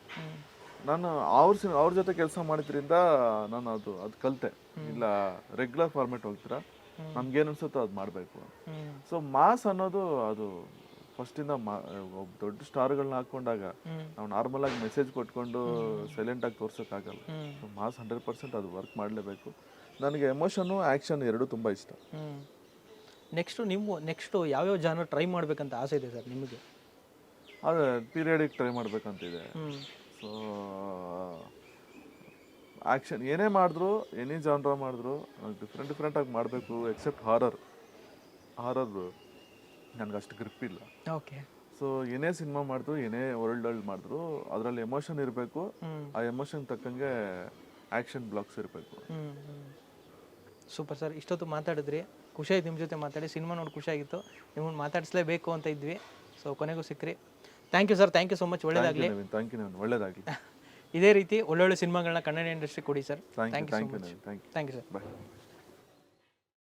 S1: ನಾನು ಅವ್ರ ಸಿನ್ ಅವ್ರ ಜೊತೆ ಕೆಲಸ ಮಾಡಿದ್ರಿಂದ ನಾನು ಅದು ಅದು ಕಲಿತೆ. ಇಲ್ಲ ರೆಗ್ಯುಲರ್ ಫಾರ್ಮೆಟ್ ಹೋಗ್ತೀರಾ? ನಮ್ಗೇನು ಅನ್ಸುತ್ತೋ ಅದು ಮಾಡಬೇಕು ಸೊ ಮಾಸ್ ಅನ್ನೋದು ಅದು ಫಸ್ಟಿಂದ ಇಂದ ಒಬ್ಬ ದೊಡ್ಡ ಸ್ಟಾರ್ಗಳನ್ನ ಹಾಕೊಂಡಾಗ ನಾವು ನಾರ್ಮಲ್ ಆಗಿ ಮೆಸೇಜ್ ಕೊಟ್ಕೊಂಡು ಸೈಲೆಂಟ್ ಆಗಿ ತೋರ್ಸೋಕ್ಕಾಗಲ್ಲ. ಸೊ ಮಾಸ್ ಹಂಡ್ರೆಡ್ ಪರ್ಸೆಂಟ್ ಅದು ವರ್ಕ್ ಮಾಡಲೇಬೇಕು. ನನಗೆ ಎಮೋಷನು ಆ್ಯಕ್ಷನ್ ಎರಡೂ ತುಂಬ ಇಷ್ಟ.
S2: ನೆಕ್ಸ್ಟು ನಿಮ್ಮ ನೆಕ್ಸ್ಟು ಯಾವ್ಯಾವ ಜಾನರ್ ಟ್ರೈ ಮಾಡಬೇಕಂತ ಆಸೆ ಇದೆ ಸರ್ ನಿಮಗೆ?
S1: ಅದೇ ಪೀರಿಯಡಿಗೆ ಟ್ರೈ ಮಾಡ್ಬೇಕಂತಿದೆ. ಸೊ ಆ್ಯಕ್ಷನ್ ಏನೇ ಮಾಡಿದ್ರು ಎನಿ ಜಾನ್ರ ಮಾಡಿದ್ರು ಡಿಫ್ರೆಂಟ್ ಡಿಫ್ರೆಂಟಾಗಿ ಮಾಡಬೇಕು ಎಕ್ಸೆಪ್ಟ್ ಹಾರರ್ ಹಾರರ್ ನನಗೆ ಅಷ್ಟು ಗ್ರಿಪ್ ಇಲ್ಲ.
S2: ಓಕೆ
S1: ಸೊ ಏನೇ ಸಿನಿಮಾ ಮಾಡಿದ್ರು ಏನೇ ವರ್ಲ್ಡ್ ವರ್ಲ್ಡ್ ಮಾಡಿದ್ರು ಅದರಲ್ಲಿ ಎಮೋಷನ್ ಇರಬೇಕು ಆ ಎಮೋಷನ್ ತಕ್ಕಂಗೆ ಆ್ಯಕ್ಷನ್ ಬ್ಲಾಕ್ಸ್ ಇರಬೇಕು.
S2: ಸೂಪರ್ ಸರ್ ಇಷ್ಟೊತ್ತು ಮಾತಾಡಿದ್ರಿ. ಖುಷಿ ಆಯ್ತು ನಿಮ್ಮ ಜೊತೆ ಮಾತಾಡಿ. ಸಿನಿಮಾ ನೋಡಿ ಖುಷಿಯಾಗಿತ್ತು. ನಿಮ್ಮನ್ನು ಮಾತಾಡಿಸ್ಲೇಬೇಕು ಅಂತ ಇದ್ವಿ. ಸೊ ಕೊನೆಗೂ ಸಿಕ್ಕ್ರಿ thank you sir thank you so much ಒಳ್ಳೇದಾಗಲಿ.
S1: ಥ್ಯಾಂಕ್ ಯು ನಾನು ಒಳ್ಳೇದಾಗಲಿ.
S2: ಇದೇ ರೀತಿ ಒಳ್ಳೊಳ್ಳೆ ಸಿನಿಮಾಗಳನ್ನ ಕನ್ನಡ ಇಂಡಸ್ಟ್ರಿ ಕೊಡಿ sir
S1: thank you
S2: thank you sir
S1: bye